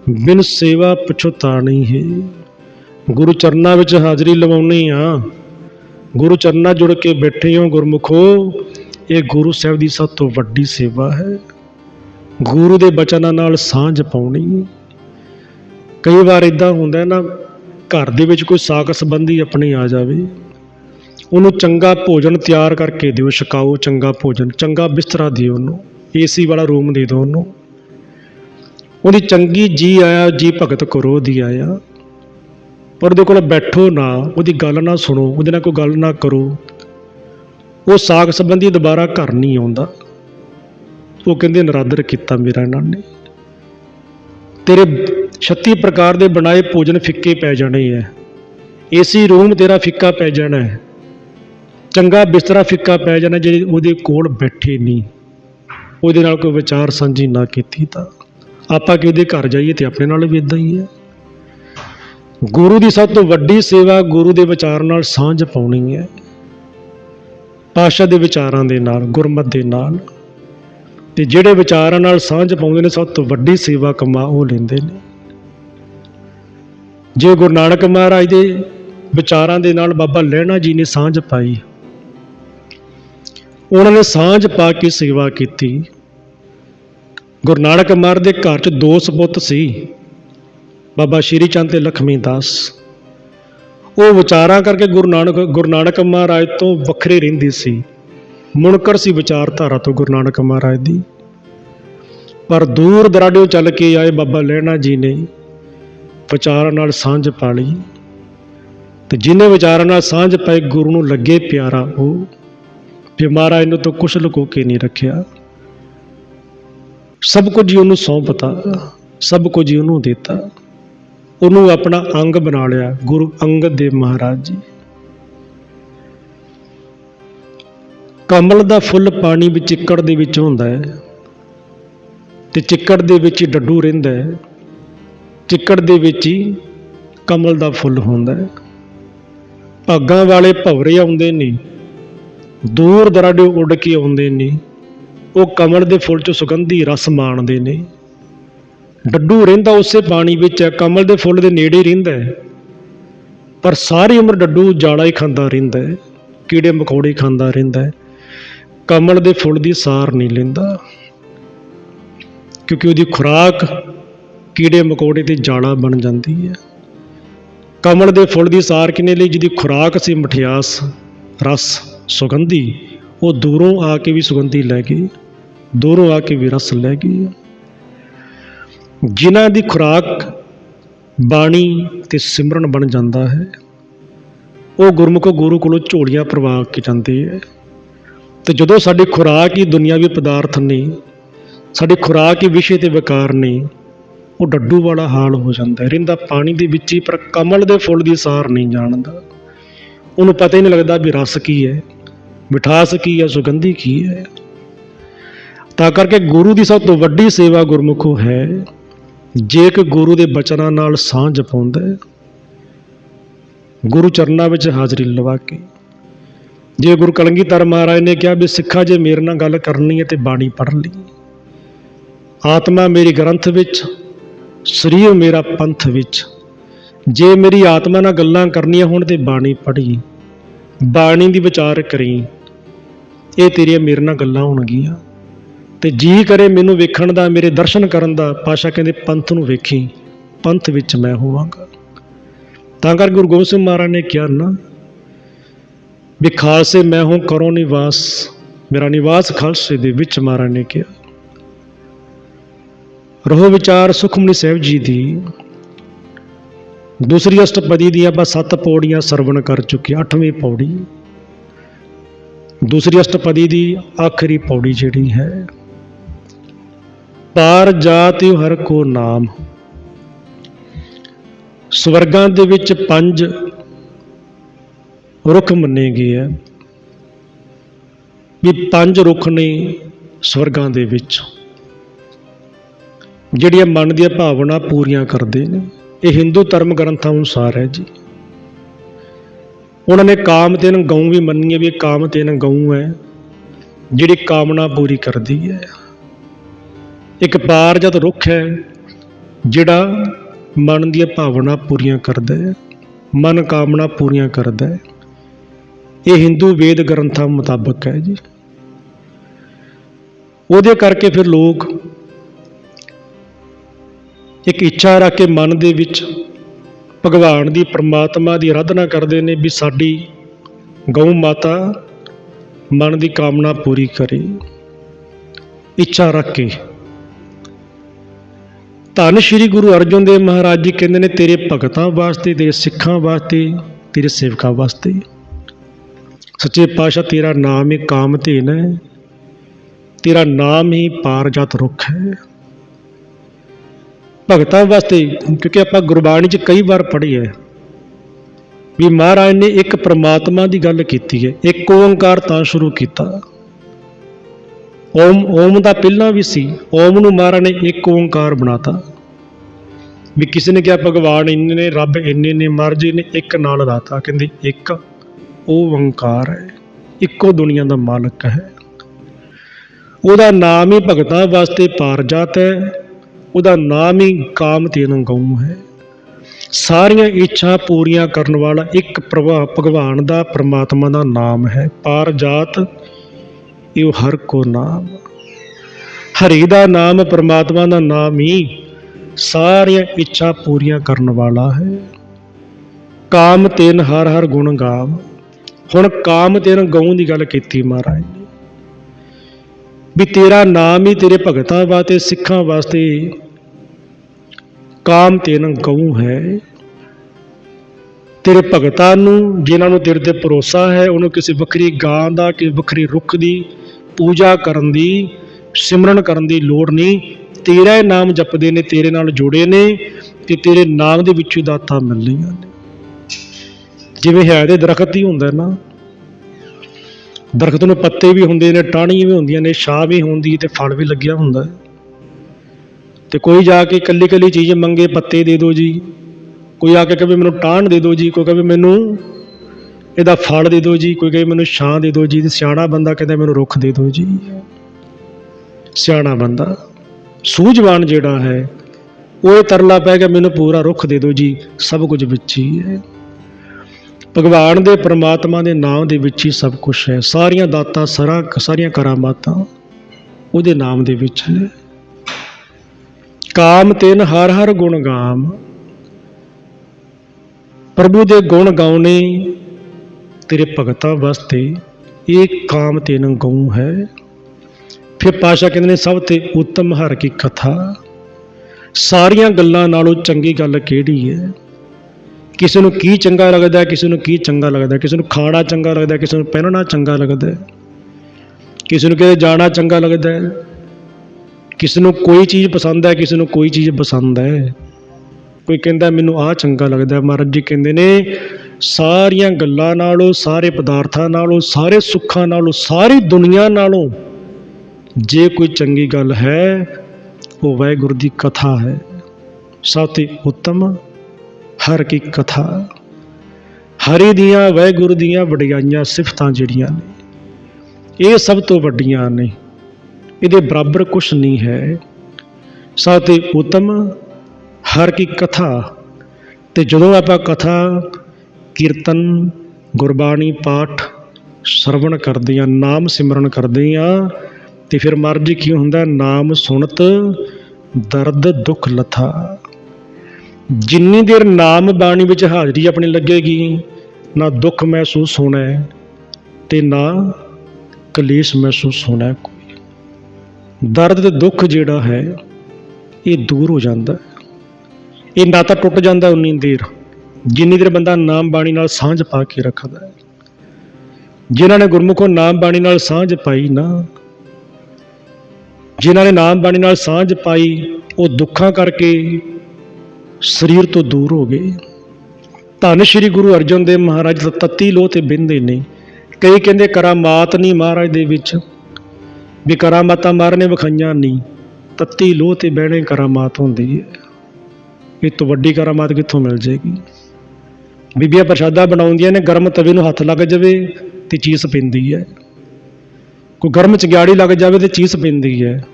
ਬਿਨ ਸੇਵਾ ਪਛੋਤਾਣੀ ਹੈ ਗੁਰੂ ਚਰਨਾਂ ਵਿੱਚ ਹਾਜ਼ਰੀ ਲਵਾਉਣੀ ਆ। ਗੁਰੂ ਚਰਨਾਂ ਜੁੜ ਕੇ ਬੈਠੇ ਹੋ ਗੁਰਮੁਖੋ, ਇਹ ਗੁਰੂ ਸਾਹਿਬ ਦੀ ਸਭ ਤੋਂ ਵੱਡੀ ਸੇਵਾ ਹੈ। ਗੁਰੂ ਦੇ ਬਚਨਾਂ ਨਾਲ ਸਾਂਝ ਪਾਉਣੀ। ਕਈ ਵਾਰ ਇਦਾਂ ਹੁੰਦਾ ਨਾ, ਘਰ ਦੇ ਵਿੱਚ ਕੋਈ ਸਾਕ ਸੰਬੰਧੀ ਆਪਣੀ ਆ ਜਾਵੇ, ਉਹਨੂੰ ਚੰਗਾ ਭੋਜਨ ਤਿਆਰ ਕਰਕੇ ਦਿਓ, ਛਕਾਓ ਚੰਗਾ ਭੋਜਨ, ਚੰਗਾ ਬਿਸਤਰਾ ਦਿਓ ਉਹਨੂੰ, ਏਸੀ ਵਾਲਾ ਰੂਮ ਦੇ ਦਿਓ ਉਹਨੂੰ। ਉਹਦੀ ਚੰਗੀ ਜੀ ਆਇਆ, ਜੀ ਭਗਤ ਕਰੋ ਦੀ ਆਇਆ। ਪਰ ਉਹਦੇ ਕੋਲ ਬੈਠੋ ਨਾ, ਉਹਦੀ ਗੱਲ ਨਾ ਸੁਣੋ, ਉਹਦੇ ਨਾਲ ਕੋਈ ਗੱਲ ਨਾ ਕਰੋ। ਉਹ ਸਾਗ ਸੰਬੰਧੀ ਦੁਬਾਰਾ ਘਰ ਨਹੀਂ ਆਉਂਦਾ। ਉਹ ਕਹਿੰਦੇ, ਨਰਾਦਰ ਕੀਤਾ ਮੇਰਾ ਇਹਨਾਂ ਨੇ ਤੇਰੇ 36 ਪ੍ਰਕਾਰ ਦੇ ਬਣਾਏ ਭੋਜਨ ਫਿੱਕੇ ਪੈ ਜਾਣੇ ਐ। ਏਸੀ ਰੂਮ ਤੇਰਾ ਫਿੱਕਾ ਪੈ ਜਾਣਾ ਹੈ ਚੰਗਾ ਬਿਸਤਰਾ ਫਿੱਕਾ ਪੈ ਜਾਣਾ ਜੇ ਉਹਦੇ ਕੋਲ ਬੈਠੇ ਨਹੀਂ। ਉਹਦੇ ਨਾਲ ਕੋਈ ਵਿਚਾਰ ਸਾਂਝੀ ਨਾ ਕੀਤੀ ਤਾਂ। ਆਪਾਂ ਕਿ ਕਿਹਦੇ ਘਰ ਜਾਈਏ ਤੇ ਆਪਣੇ ਨਾਲ ਵੀ ਇਦਾਂ ਹੀ ਹੈ ਗੁਰੂ ਦੀ ਸਭ ਤੋਂ ਵੱਡੀ ਸੇਵਾ ਗੁਰੂ ਦੇ ਵਿਚਾਰ ਨਾਲ ਸਾਂਝ ਪਾਉਣੀ ਹੈ। ਪਾਸ਼ਾ ਦੇ ਵਿਚਾਰਾਂ ਦੇ ਨਾਲ, ਗੁਰਮਤ ਦੇ ਨਾਲ। ਤੇ ਜਿਹੜੇ ਵਿਚਾਰਾਂ ਨਾਲ ਸਾਂਝ ਪਾਉਂਦੇ ਨੇ, ਸਭ ਤੋਂ ਵੱਡੀ ਸੇਵਾ ਕਮਾ ਉਹ ਲੈਂਦੇ ਨੇ। ਜੇ ਗੁਰੂ ਨਾਨਕ ਮਹਾਰਾਜ ਦੇ ਵਿਚਾਰਾਂ ਦੇ ਨਾਲ ਬਾਬਾ ਲਹਿਣਾ ਜੀ ਨੇ ਸਾਂਝ ਪਾਈ, ਉਹਨਾਂ ਨੇ ਸਾਂਝ ਪਾ ਕੇ ਸੇਵਾ ਕੀਤੀ। ਗੁਰੂ ਨਾਨਕ ਮਹਾਰਾਜ ਦੇ ਘਰ 'ਚ ਦੋ ਸਪੁੱਤ ਸੀ। ਬਾਬਾ ਸ਼੍ਰੀ ਚੰਦ ਤੇ ਲਖਮੀ ਦਾਸ। ਉਹ ਵਿਚਾਰਾਂ ਕਰਕੇ ਗੁਰੂ ਨਾਨਕ ਗੁਰੂ ਨਾਨਕ ਮਹਾਰਾਜ ਤੋਂ ਵੱਖਰੇ ਰਹਿੰਦੀ ਸੀ। ਮੁਨਕਰ ਸੀ ਵਿਚਾਰਧਾਰਾ ਤੋਂ ਗੁਰੂ ਨਾਨਕ ਮਹਾਰਾਜ ਦੀ। ਪਰ ਦੂਰ ਦਰਾਡਿਓ ਚੱਲ ਕੇ ਆਏ ਬਾਬਾ ਲਹਿਣਾ ਜੀ ਨੇ ਵਿਚਾਰਾਂ ਨਾਲ ਸਾਂਝ ਪਾ ਲਈ। ਤੇ ਜਿਨੇ ਵਿਚਾਰਾਂ ਨਾਲ ਸਾਂਝ ਪਾਈ ਗੁਰੂ ਨੂੰ ਲੱਗੇ ਪਿਆਰਾ ਉਹ, ਵੀ ਮਹਾਰਾਜ ਨੂੰ ਤਾਂ ਕੁਛ ਲੁਕੋ ਕੇ ਨਹੀਂ ਰੱਖਿਆ। ਸਭ ਕੁਝ ਹੀ ਉਹਨੂੰ ਸੌਂਪਤਾ, ਸਭ ਕੁਝ ਹੀ ਉਹਨੂੰ ਦਿੱਤਾ। ਉਹਨੂੰ ਆਪਣਾ ਅੰਗ ਬਣਾ ਲਿਆ, ਗੁਰੂ ਅੰਗਦ ਦੇਵ ਮਹਾਰਾਜ ਜੀ। ਕਮਲ ਦਾ ਫੁੱਲ ਪਾਣੀ ਵਿੱਚ ਚਿੱਕੜ ਦੇ ਵਿੱਚ ਹੁੰਦਾ ਹੈ ਤੇ ਚਿੱਕੜ ਦੇ ਵਿੱਚ ਹੀ ਡੱਡੂ ਰਹਿੰਦਾ ਹੈ। ਚਿੱਕੜ ਦੇ ਵਿੱਚ ਹੀ ਕਮਲ ਦਾ ਫੁੱਲ ਹੁੰਦਾ ਹੈ। ਭਾਗਾਂ ਵਾਲੇ ਭਵਰੇ ਆਉਂਦੇ ਨੇ, ਦੂਰ ਦਰਾਡੇ ਉੱਡ ਕੇ ਆਉਂਦੇ ਨੇ, ਉਹ ਕਮਲ ਦੇ ਫੁੱਲ 'ਚ ਸੁਗੰਧੀ ਰਸ ਮਾਣਦੇ ਨੇ। ਡੱਡੂ ਰਹਿੰਦਾ ਉਸੇ ਪਾਣੀ ਵਿੱਚ ਹੈ, ਕਮਲ ਦੇ ਫੁੱਲ ਦੇ ਨੇੜੇ ਹੀ ਰਹਿੰਦਾ ਹੈ। ਪਰ ਸਾਰੀ ਉਮਰ ਡੱਡੂ ਜਾਲਾ ਹੀ ਖਾਂਦਾ ਰਹਿੰਦਾ ਹੈ, ਕੀੜੇ ਮਕੌੜੇ ਖਾਂਦਾ ਰਹਿੰਦਾ ਹੈ। ਕਮਲ ਦੇ ਫੁੱਲ ਦੀ ਸਾਰ ਨਹੀਂ ਲੈਂਦਾ, ਕਿਉਂਕਿ ਉਹਦੀ ਖੁਰਾਕ ਕੀੜੇ ਮਕੌੜੇ ਤੇ ਜਾਲਾ ਬਣ ਜਾਂਦੀ ਹੈ। ਕਮਲ ਦੇ ਫੁੱਲ ਦੀ ਸਾਰ ਕਿਨੇ ਲਈ? ਜਿਹਦੀ ਖੁਰਾਕ ਸੀ ਮਠਿਆਸ, ਰਸ, ਸੁਗੰਧੀ। ਉਹ ਦੂਰੋਂ ਆ ਕੇ ਵੀ ਸੁਗੰਧੀ ਲੈ ਗਈ, ਦੂਰੋਂ ਆ ਕੇ ਵੀ ਰਸ ਲੈ ਗਈ। ਜਿਨ੍ਹਾਂ ਦੀ ਖੁਰਾਕ ਬਾਣੀ ਤੇ ਸਿਮਰਨ ਬਣ ਜਾਂਦਾ ਹੈ, ਉਹ ਗੁਰਮੁਖ ਗੁਰੂ ਕੋਲੋਂ ਝੋਲੀਆਂ ਪ੍ਰਵਾਹ ਕੇ ਜਾਂਦੇ ਹੈ। ਤੇ ਜਦੋਂ ਸਾਡੀ ਖੁਰਾਕ ਹੀ ਦੁਨਿਆਵੀ ਪਦਾਰਥ ਨੇ, ਸਾਡੀ ਖੁਰਾਕ ਹੀ ਵਿਸ਼ੇ ਤੇ ਵਿਕਾਰ ਨੇ, ਉਹ ਡੱਡੂ ਵਾਲਾ ਹਾਲ ਹੋ ਜਾਂਦਾ ਹੈ। ਰਹਿੰਦਾ ਪਾਣੀ ਦੇ ਵਿੱਚ ਹੀ, ਪਰ ਕਮਲ ਦੇ ਫੁੱਲ ਦੀ ਸਾਰ ਨਹੀਂ ਜਾਣਦਾ। ਉਹਨੂੰ ਪਤਾ ਹੀ ਨਹੀਂ ਲੱਗਦਾ ਵੀ ਰਸ ਕੀ ਹੈ, ਮਿਠਾਸ ਕੀ ਹੈ, ਸੁਗੰਧੀ ਕੀ ਹੈ। ਤਾਂ ਕਰਕੇ ਗੁਰੂ ਦੀ ਸਭ ਤੋਂ ਵੱਡੀ ਸੇਵਾ ਗੁਰਮੁਖੋ ਹੈ ਜੇ ਕਿ ਗੁਰੂ ਦੇ ਬਚਨਾਂ ਨਾਲ ਸਾਂਝ ਪਾਉਂਦਾ ਹੈ, ਗੁਰੂ ਚਰਨਾਂ ਵਿੱਚ ਹਾਜ਼ਰੀ ਲਵਾ ਕੇ। ਜੇ ਗੁਰੂ ਕਲਗੀਧਰ ਮਹਾਰਾਜ ਨੇ ਕਿਹਾ ਵੀ ਸਿੱਖਾ ਜੇ ਮੇਰੇ ਨਾਲ ਗੱਲ ਕਰਨੀ ਹੈ ਤੇ ਬਾਣੀ ਪੜ੍ਹ ਲਈ। ਆਤਮਾ ਮੇਰੀ ਗ੍ਰੰਥ ਵਿੱਚ, ਸਰੀਰ ਮੇਰਾ ਪੰਥ ਵਿੱਚ। ਜੇ ਮੇਰੀ ਆਤਮਾ ਨਾਲ ਗੱਲਾਂ ਕਰਨੀਆਂ ਹੋਣ ਤੇ ਬਾਣੀ ਪੜ੍ਹੀ, ਬਾਣੀ ਦੀ ਵਿਚਾਰ ਕਰੀ, ਇਹ ਤੇਰੀਆਂ ਮੇਰੇ ਨਾਲ ਗੱਲਾਂ ਹੋਣਗੀਆਂ। ਤੇ ਜੀ ਕਰੇ ਮੈਨੂੰ ਵੇਖਣ ਦਾ, ਮੇਰੇ ਦਰਸ਼ਨ ਕਰਨ ਦਾ। ਪਾਸ਼ਾ ਕਹਿੰਦੇ, ਪੰਥ ਨੂੰ ਵੇਖੀ, ਪੰਥ ਵਿੱਚ ਮੈਂ ਹੋਵਾਂਗਾ। ਤਾਂ ਕਰ ਗੁਰੂ ਗੋਬਿੰਦ ਸਿੰਘ ਮਹਾਰਾਜ ਨੇ ਕਿਹਾ, ਨਾ, ਵੀ ਖਾਲਸੇ, ਮੈਂ ਹੂੰ ਕਰੋ ਨਿਵਾਸ। ਮੇਰਾ ਨਿਵਾਸ ਖਾਲਸੇ ਦੇ ਵਿੱਚ ਮਹਾਰਾਜ ਨੇ ਕਿਹਾ। ਰਹੋ ਵਿਚਾਰ ਸੁਖਮਨੀ ਸਾਹਿਬ ਜੀ ਦੀ। ਦੂਸਰੀ ਅਸ਼ਟਪਦੀ ਦੀਆਂ ਆਪਾਂ ਸੱਤ ਪੌੜੀਆਂ ਸਰਵਣ ਕਰ ਚੁੱਕੇ ਅੱਠਵੀਂ ਪੌੜੀ। ਦੂਸਰੀ ਅਸ਼ਟਪਦੀ ਦੀ ਆਖਰੀ ਪੌੜੀ ਜਿਹੜੀ ਹੈ ਪਾਰ ਜਾਤਿ ਹਰ ਕੋ ਨਾਮ। ਸਵਰਗਾਂ ਦੇ ਵਿੱਚ ਪੰਜ ਰੁੱਖ ਮੰਨੇ ਗਏ ਹੈ। ਵੀ ਪੰਜ ਰੁੱਖ ਨੇ ਸਵਰਗਾਂ ਦੇ ਵਿੱਚ। ਜਿਹੜੀਆਂ ਮਨ ਦੀਆਂ ਭਾਵਨਾ ਪੂਰੀਆਂ ਕਰਦੇ ਨੇ, ਇਹ ਹਿੰਦੂ ਧਰਮ ਗ੍ਰੰਥਾਂ ਅਨੁਸਾਰ ਹੈ ਜੀ। ਉਹਨਾਂ ਨੇ ਕਾਮ ਤੇਨ ਗਊ ਵੀ ਮੰਨੀ ਹੈ ਵੀ ਇਹ ਕਾਮ ਤੇਨ ਗਊ ਹੈ, ਜਿਹੜੀ ਕਾਮਨਾ ਪੂਰੀ ਕਰਦੀ ਹੈ। ਇੱਕ ਪਾਰਜਤ ਰੁੱਖ ਹੈ, ਜਿਹੜਾ ਮਨ ਦੀਆਂ ਭਾਵਨਾ ਪੂਰੀਆਂ ਕਰਦਾ ਹੈ, ਮਨ ਕਾਮਨਾ ਪੂਰੀਆਂ ਕਰਦਾ ਹੈ, ਇਹ ਹਿੰਦੂ ਵੇਦ ਗ੍ਰੰਥਾਂ ਮੁਤਾਬਕ ਹੈ ਜੀ। ਉਹਦੇ ਕਰਕੇ ਫਿਰ ਲੋਕ ਇੱਕ ਇੱਛਾ ਰੱਖ ਕੇ ਮਨ ਦੇ ਵਿੱਚ ਭਗਵਾਨ ਦੀ ਪ੍ਰਮਾਤਮਾ ਦੀ ਆਰਾਧਨਾ ਕਰਦੇ ਨੇ ਵੀ ਸਾਡੀ ਗਊ ਮਾਤਾ ਮਨ ਦੀ ਕਾਮਨਾ ਪੂਰੀ ਕਰੇ। ਇੱਛਾ ਰੱਖ ਕੇ ਧੰਨ ਸ਼੍ਰੀ ਗੁਰੂ ਅਰਜਨ ਦੇਵ ਮਹਾਰਾਜ ਜੀ ਕਹਿੰਦੇ ਨੇ, ਤੇਰੇ ਭਗਤਾਂ ਵਾਸਤੇ, ਤੇਰੇ ਸਿੱਖਾਂ ਵਾਸਤੇ, ਤੇਰੇ ਸੇਵਕਾਂ ਵਾਸਤੇ। ਸੱਚੇ ਪਾਤਸ਼ਾਹ, ਤੇਰਾ ਨਾਮ ਹੀ ਕਾਮਧੇਨ ਹੈ। ਤੇਰਾ ਨਾਮ ਹੀ ਪਾਰਜਤ ਰੁੱਖ ਹੈ। ਭਗਤਾਂ ਵਾਸਤੇ, ਕਿਉਂਕਿ ਆਪਾਂ ਗੁਰਬਾਣੀ 'ਚ ਕਈ ਵਾਰ ਪੜ੍ਹੀ ਹੈ ਵੀ ਮਹਾਰਾਜ ਨੇ ਇੱਕ ਪ੍ਰਮਾਤਮਾ ਦੀ ਗੱਲ ਕੀਤੀ ਹੈ, ਇੱਕ ਓੰਕਾਰ ਤਾਂ ਸ਼ੁਰੂ ਕੀਤਾ। ਓਮ ਓਮ ਦਾ ਪਹਿਲਾਂ ਵੀ ਸੀ, ਓਮ ਨੂੰ ਮਹਾਰਾਜ ਨੇ ਇੱਕ ਓੰਕਾਰ ਬਣਾਤਾ। ਵੀ ਕਿਸੇ ਨੇ ਕਿਹਾ, ਭਗਵਾਨ ਇੰਨੇ ਨੇ, ਰੱਬ ਇੰਨੇ ਨੇ ਮਰਜ਼ੀ ਨੇ ਇੱਕ ਨਾਲ ਰਾਤਾ ਕਹਿੰਦੇ ਇੱਕ, ਉਹ ਓੰਕਾਰ ਹੈ, ਇੱਕੋ ਦੁਨੀਆ ਦਾ ਮਾਲਕ ਹੈ। ਉਹਦਾ ਨਾਮ ਹੀ ਭਗਤਾਂ ਵਾਸਤੇ ਪਾਰਜਾਤ ਹੈ, ਉਹਦਾ ਨਾਮ ਹੀ ਕਾਮਤੇਨ ਗਊ ਹੈ। ਸਾਰੀਆਂ ਇੱਛਾ ਪੂਰੀਆਂ ਕਰਨ ਵਾਲਾ ਇੱਕ ਪ੍ਰਭਾ ਭਗਵਾਨ ਦਾ, ਪ੍ਰਮਾਤਮਾ ਦਾ ਨਾਮ ਹੈ, ਪਾਰਜਾਤ। ਇਹ ਹਰ ਕੋ ਨਾਮ। ਹਰੀ ਦਾ ਨਾਮ, ਪਰਮਾਤਮਾ ਦਾ ਨਾਮ ਹੀ ਸਾਰੀਆਂ ਇੱਛਾ ਪੂਰੀਆਂ ਕਰਨ ਵਾਲਾ ਹੈ। ਕਾਮ ਤੇਨ ਹਰ ਹਰ ਗੁਣ ਗਾਵ। ਹੁਣ ਕਾਮ ਤੇਨ ਗਊ ਦੀ ਗੱਲ ਕੀਤੀ ਮਹਾਰਾਜ ਨੇ। ਵੀ ਤੇਰਾ ਨਾਮ ਹੀ ਤੇਰੇ ਭਗਤਾਂ ਵਾਸਤੇ, ਸਿੱਖਾਂ ਵਾਸਤੇ ਕਾਮ ਤੇਨ ਗਊ ਹੈ। ਤੇਰੇ ਭਗਤਾਂ ਨੂੰ, ਜਿਨ੍ਹਾਂ ਨੂੰ ਤੇਰੇ ਤੇ ਭਰੋਸਾ ਹੈ, ਉਹਨੂੰ ਕਿਸੇ ਵੱਖਰੀ ਗਾਂ ਦਾ ਕਿ ਵੱਖਰੀ ਰੁੱਖ ਦੀ ਪੂਜਾ ਕਰਨ ਦੀ, ਸਿਮਰਨ ਕਰਨ ਦੀ ਲੋੜ ਨਹੀਂ। ਤੇਰਾ ਨਾਮ ਜਪਦੇ ਨੇ, ਤੇਰੇ ਨਾਲ ਜੁੜੇ ਨੇ ਤੇ ਤੇਰੇ ਨਾਮ ਦੇ ਵਿੱਚੋਂ ਹੀ ਦਾਤਾਂ ਮਿਲਣੀਆਂ ਨੇ। ਜਿਵੇਂ ਹੈ ਦੇ ਦਰਖਤ ਹੀ ਹੁੰਦਾ ਨਾ। ਦਰਖਤ ਨੂੰ ਪੱਤੇ ਵੀ ਹੁੰਦੇ ਨੇ, ਟਾਹਣੀਆਂ ਵੀ ਹੁੰਦੀਆਂ ਨੇ, ਛਾਂ ਵੀ ਹੁੰਦੀ ਤੇ ਫਲ ਵੀ ਲੱਗਿਆ ਹੁੰਦਾ। ਤੇ ਕੋਈ ਜਾ ਕੇ ਇਕੱਲੀ ਇਕੱਲੀ ਚੀਜ਼ ਮੰਗੇ, ਪੱਤੇ ਦੇ ਦਿਓ ਜੀ। ਕੋਈ ਆ ਕੇ ਕਹੇ ਮੈਨੂੰ ਟਾਹਣ ਦੇ ਦਿਓ ਜੀ, ਕੋਈ ਕਹੇ ਮੈਨੂੰ ਇਹਦਾ ਫਲ ਦੇ ਦਿਓ ਜੀ, ਕੋਈ ਕਹੇ ਮੈਨੂੰ ਛਾਂ ਦੇ ਦਿਓ ਜੀ, ਤੇ ਸਿਆਣਾ ਬੰਦਾ ਕਹਿੰਦਾ ਮੈਨੂੰ ਰੁੱਖ ਦੇ ਦਿਓ ਜੀ। ਸਿਆਣਾ ਬੰਦਾ, ਸੂਝਵਾਨ ਜਿਹੜਾ ਹੈ, ਉਹ ਇਹ ਤਰਲਾ ਪੈ ਗਿਆ, ਮੈਨੂੰ ਪੂਰਾ ਰੁੱਖ ਦੇ ਦਿਓ ਜੀ, ਸਭ ਕੁਝ ਵਿੱਚ ਹੀ ਹੈ। ਭਗਵਾਨ ਦੇ, ਪ੍ਰਮਾਤਮਾ ਦੇ ਨਾਮ ਦੇ ਵਿੱਚ ਹੀ ਸਭ ਕੁਝ ਹੈ। ਸਾਰੀਆਂ ਦਾਤਾਂ, ਸਾਰਾ ਸਾਰੀਆਂ ਕਰਾਮਾਤਾਂ ਉਹਦੇ ਨਾਮ ਦੇ ਵਿੱਚ ਹੈ ਕਾਮ ਤੈਨ, ਹਰ ਹਰ ਗੁਣ ਗਾਮ। ਪ੍ਰਭੂ ਦੇ ਗੁਣ ਗਾਉਣੇ ਤੇਰੇ ਭਗਤਾਂ ਵਾਸਤੇ ਇਹ ਕਾਮ ਤੈਨ ਗਊ ਹੈ। ਫਿਰ ਪਾਸ਼ਾ ਕਹਿੰਦੇ ਨੇ ਸਭ ਤੇ ਉੱਤਮ ਹਰ ਕੀ ਕਥਾ। ਸਾਰੀਆਂ ਗੱਲਾਂ ਨਾਲੋਂ ਚੰਗੀ ਗੱਲ ਕਿਹੜੀ ਹੈ? ਕਿਸੇ ਨੂੰ ਕੀ ਚੰਗਾ ਲੱਗਦਾ ਹੈ, ਕਿਸੇ ਨੂੰ ਕੀ ਚੰਗਾ ਲੱਗਦਾ ਹੈ, ਕਿਸੇ ਨੂੰ ਖਾਣਾ ਚੰਗਾ ਲੱਗਦਾ ਹੈ, ਕਿਸੇ ਨੂੰ ਪਹਿਨਣਾ ਚੰਗਾ ਲੱਗਦਾ ਹੈ, ਕਿਸੇ ਨੂੰ ਕਿਤੇ ਜਾਣਾ ਚੰਗਾ ਲੱਗਦਾ ਹੈ ਕਿਸੇ ਨੂੰ ਕੋਈ ਚੀਜ਼ ਪਸੰਦ ਹੈ ਕਿਸੇ ਨੂੰ ਕੋਈ ਚੀਜ਼ ਪਸੰਦ ਹੈ। ਕੋਈ ਕਹਿੰਦਾ ਮੈਨੂੰ ਆਹ ਚੰਗਾ ਲੱਗਦਾ ਮਹਾਰਾਜ ਜੀ ਕਹਿੰਦੇ ਨੇ ਸਾਰੀਆਂ ਗੱਲਾਂ ਨਾਲੋਂ, ਸਾਰੇ ਪਦਾਰਥਾਂ ਨਾਲੋਂ, ਸਾਰੇ ਸੁੱਖਾਂ ਨਾਲੋਂ, ਸਾਰੀ ਦੁਨੀਆ ਨਾਲੋਂ ਜੇ ਕੋਈ ਚੰਗੀ ਗੱਲ ਹੈ, ਉਹ ਵਾਹਿਗੁਰੂ ਦੀ ਕਥਾ ਹੈ। ਸਭ ਤੋਂ ਉੱਤਮ ਹਰ ਕੀ ਕਥਾ। ਹਰੀ ਦੀਆਂ, ਵਾਹਿਗੁਰੂ ਦੀਆਂ ਵਡਿਆਈਆਂ ਸਿਫਤਾਂ ਜਿਹੜੀਆਂ ਨੇ, ਇਹ ਸਭ ਤੋਂ ਵੱਡੀਆਂ ਨੇ। ਇਹਦੇ ਬਰਾਬਰ ਕੁਝ ਨਹੀਂ ਹੈ। ਸਭ ਤੋਂ ਉੱਤਮ ਹਰ ਕੀ ਕਥਾ। ਤੇ ਜਦੋਂ ਆਪਾਂ ਕਥਾ ਕੀਰਤਨ, ਗੁਰਬਾਣੀ ਪਾਠ ਸਰਵਣ ਕਰਦੇ ਹਾਂ ਨਾਮ ਸਿਮਰਨ ਕਰਦੇ ਹਾਂ ਤੇ ਫਿਰ ਮਰਜ ਕੀ ਹੁੰਦਾ, ਨਾਮ ਸੁਣਤ ਦਰਦ ਦੁੱਖ ਲਥਾ। ਜਿੰਨੀ ਦੇਰ ਨਾਮ ਬਾਣੀ ਵਿੱਚ ਹਾਜ਼ਰੀ ਆਪਣੀ ਲੱਗੇਗੀ, ਨਾ ਦੁੱਖ ਮਹਿਸੂਸ ਹੋਣਾ ਹੈ ਤੇ ਨਾ ਕਲੇਸ਼ ਮਹਿਸੂਸ ਹੋਣਾ ਕੋਈ। ਦਰਦ ਤੇ ਦੁੱਖ ਜਿਹੜਾ ਹੈ, ਇਹ ਦੂਰ ਹੋ ਜਾਂਦਾ ਇਹ ਨਾ ਤਾਂ ਟੁੱਟ ਜਾਂਦਾ ਉਨੀ ਦੇਰ। ਜਿੰਨੀ ਦੇਰ ਬੰਦਾ ਨਾਮ ਬਾਣੀ ਨਾਲ ਸਾਂਝ ਪਾ ਕੇ ਰੱਖਦਾ ਹੈ। ਜਿਨ੍ਹਾਂ ਨੇ ਗੁਰਮੁਖੋਂ ਨਾਮ ਬਾਣੀ ਨਾਲ ਸਾਂਝ ਪਾਈ ਨਾ, ਜਿਨ੍ਹਾਂ ਨੇ ਨਾਮ ਬਾਣੀ ਨਾਲ ਸਾਂਝ ਪਾਈ, ਉਹ ਦੁੱਖਾਂ ਕਰਕੇ ਸਰੀਰ ਤੋਂ ਦੂਰ ਹੋ ਗਏ। ਧੰਨ ਸ਼੍ਰੀ ਗੁਰੂ ਅਰਜਨ ਦੇਵ ਮਹਾਰਾਜ ਤਾਂ ਤੱਤੀ ਲੋਹ ਤੇ ਬਿੰਦੇ ਨੇ। ਕਈ ਕਹਿੰਦੇ ਕਰਾਮਾਤ ਨਹੀਂ ਮਹਾਰਾਜ ਦੇ ਵਿੱਚ, ਵੀ ਕਰਾਮਾਤਾਂ ਮਾਰਨੇ ਵਿਖਾਈਆਂ ਨਹੀਂ ਤੱਤੀ ਲੋਹ ਤੇ ਬਹਿਣੇ ਕਰਾਮਾਤ ਹੁੰਦੀ ਹੈ। ਇਹ ਤੋਂ ਵੱਡੀ ਕਰਾਮਾਤ ਕਿੱਥੋਂ ਮਿਲ ਜੇਗੀ ਬੀਬੀਆਂ ਪ੍ਰਸ਼ਾਦਾ ਬਣਾਉਂਦੀਆਂ ਨੇ, ਗਰਮ ਤਵੇ ਨੂੰ ਹੱਥ ਲੱਗ ਜਾਵੇ ਤੇ ਚੀਸ ਪੈਂਦੀ ਹੈ। ਕੋਈ ਗਰਮ ਚਗਿਆੜੀ ਲੱਗ ਜਾਵੇ ਤੇ ਚੀਸ ਪੈਂਦੀ ਹੈ।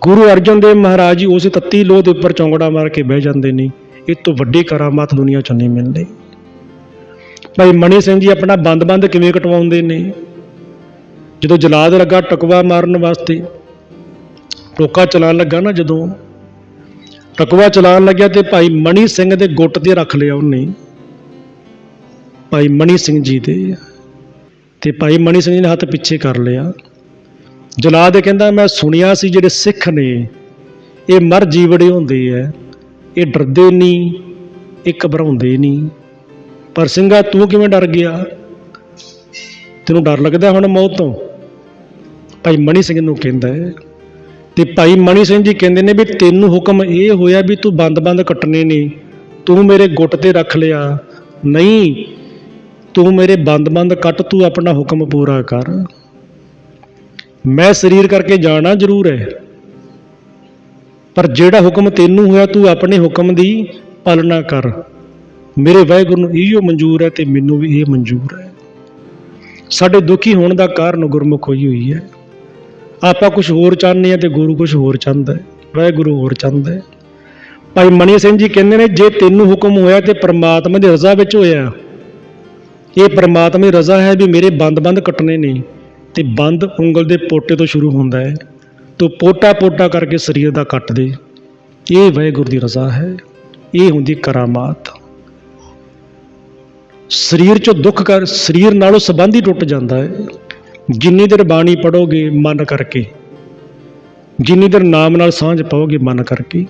ਗੁਰੂ ਅਰਜਨ ਦੇਵ ਮਹਾਰਾਜ ਜੀ ਉਸੇ ਤੱਤੀ ਲੋਹ ਦੇ ਉੱਪਰ ਚੌਂਗੜਾ ਮਾਰ ਕੇ ਬਹਿ ਜਾਂਦੇ ਨੇ। ਇਹ ਤੋਂ ਵੱਡੀ ਕਰਾਮਾਤ ਦੁਨੀਆ 'ਚ ਨਹੀਂ ਮਿਲਦੀ। ਭਾਈ ਮਣੀ ਸਿੰਘ ਜੀ ਆਪਣਾ ਬੰਦ-ਬੰਦ ਕਿਵੇਂ ਕਟਵਾਉਂਦੇ ਨੇ? ਜਦੋਂ ਜਲਾਦ ਲੱਗਾ ਟਕਵਾ ਮਾਰਨ ਵਾਸਤੇ, ਟੋਕਾ ਚਲਾਉਣ ਲੱਗਾ ਨਾ ਜਦੋਂ, ਟਕਵਾ ਚਲਾਉਣ ਲੱਗਿਆ ਤੇ ਭਾਈ ਮਣੀ ਸਿੰਘ ਦੇ ਗੁੱਟ ਤੇ ਰੱਖ ਲਿਆ ਉਹਨੇ। ਭਾਈ ਮਣੀ ਸਿੰਘ ਜੀ ਦੇ ਤੇ ਭਾਈ ਮਣੀ ਸਿੰਘ ਜੀ ਨੇ ਹੱਥ ਪਿੱਛੇ ਕਰ ਲਿਆ। ਜਲਾਦ ਕਹਿੰਦਾ, ਮੈਂ ਸੁਣਿਆ ਸੀ ਜਿਹੜੇ ਸਿੱਖ ਨੇ, ਇਹ ਮਰ ਜੀਵੜੇ ਹੁੰਦੇ ਐ। ਇਹ ਡਰਦੇ ਨਹੀਂ ਇਹ ਘਬਰਾਉਂਦੇ ਨਹੀਂ ਪਰ ਸਿੰਘਾ, ਤੂੰ ਕਿਵੇਂ ਡਰ ਗਿਆ? ਤੈਨੂੰ ਡਰ ਲੱਗਦਾ ਹੁਣ ਮੌਤ ਤੋਂ? ਭਾਈ ਮਣੀ ਸਿੰਘ ਨੂੰ ਕਹਿੰਦਾ ਹੈ। ਤੇ ਭਾਈ ਮਣੀ ਸਿੰਘ ਜੀ ਕਹਿੰਦੇ ਨੇ ਵੀ ਤੈਨੂੰ ਹੁਕਮ ਇਹ ਹੋਇਆ ਵੀ ਤੂੰ ਬੰਦ-ਬੰਦ ਕੱਟਣੇ ਨੇ। ਤੂੰ ਮੇਰੇ ਗੁੱਟ ਤੇ ਰੱਖ ਲਿਆ। ਨਹੀਂ ਤੂੰ ਮੇਰੇ ਬੰਦ-ਬੰਦ ਕੱਟ, ਤੂੰ ਆਪਣਾ ਹੁਕਮ ਪੂਰਾ ਕਰ। ਮੈਂ ਸਰੀਰ ਕਰਕੇ ਜਾਣਾ ਜ਼ਰੂਰ ਹੈ। ਪਰ ਜਿਹੜਾ ਹੁਕਮ ਤੈਨੂੰ ਹੋਇਆ, ਤੂੰ ਆਪਣੇ ਹੁਕਮ ਦੀ ਪਾਲਣਾ ਕਰ। ਮੇਰੇ ਵਾਹਿਗੁਰੂ ਨੂੰ ਇਹੋ ਮਨਜ਼ੂਰ ਹੈ ਤੇ ਮੈਨੂੰ ਵੀ ਇਹ ਮਨਜ਼ੂਰ ਹੈ। ਸਾਡੇ ਦੁਖੀ ਹੋਣ ਦਾ ਕਾਰਨ ਗੁਰਮੁਖ ਹੋਈ ਹੋਈ ਹੈ। ਆਪਾਂ ਕੁਝ ਹੋਰ ਚਾਹੁੰਦੇ ਆ ਤੇ ਗੁਰੂ ਕੁਝ ਹੋਰ ਚਾਹੁੰਦਾ ਹੈ। ਵਾਹਿਗੁਰੂ ਹੋਰ ਚਾਹੁੰਦਾ ਹੈ। ਭਾਈ ਮਨੀ ਸਿੰਘ ਜੀ ਕਹਿੰਦੇ ਨੇ, ਜੇ ਤੈਨੂੰ ਹੁਕਮ ਹੋਇਆ ਤੇ ਪਰਮਾਤਮਾ ਦੀ ਰਜ਼ਾ ਵਿੱਚ ਹੋਇਆ। ਇਹ ਪਰਮਾਤਮਾ ਦੀ ਰਜ਼ਾ ਹੈ ਵੀ ਮੇਰੇ ਬੰਦ-ਬੰਦ ਕੱਟਣੇ ਨੇ ਤੇ ਬੰਦ ਉਂਗਲ ਦੇ ਪੋਟੇ ਤੋਂ ਸ਼ੁਰੂ ਹੁੰਦਾ ਹੈ, ਤੋ ਪੋਟਾ-ਪੋਟਾ ਕਰਕੇ ਸਰੀਰ ਦਾ ਕੱਟ ਦੇ। ਇਹ ਵਾਹਿਗੁਰੂ ਦੀ ਰਜ਼ਾ ਹੈ, ਇਹ ਹੁੰਦੀ ਕਰਾਮਾਤ। ਸਰੀਰ ਚੋਂ ਦੁੱਖ ਕਰ, ਸਰੀਰ ਨਾਲੋਂ ਸੰਬੰਧ ਹੀ ਟੁੱਟ ਜਾਂਦਾ ਹੈ। ਜਿੰਨੀ ਦੇਰ ਬਾਣੀ ਪੜੋਗੇ ਮਨ ਕਰਕੇ, ਜਿੰਨੀ ਦੇਰ ਨਾਮ ਨਾਲ ਸਾਂਝ ਪਾਓਗੇ ਮਨ ਕਰਕੇ,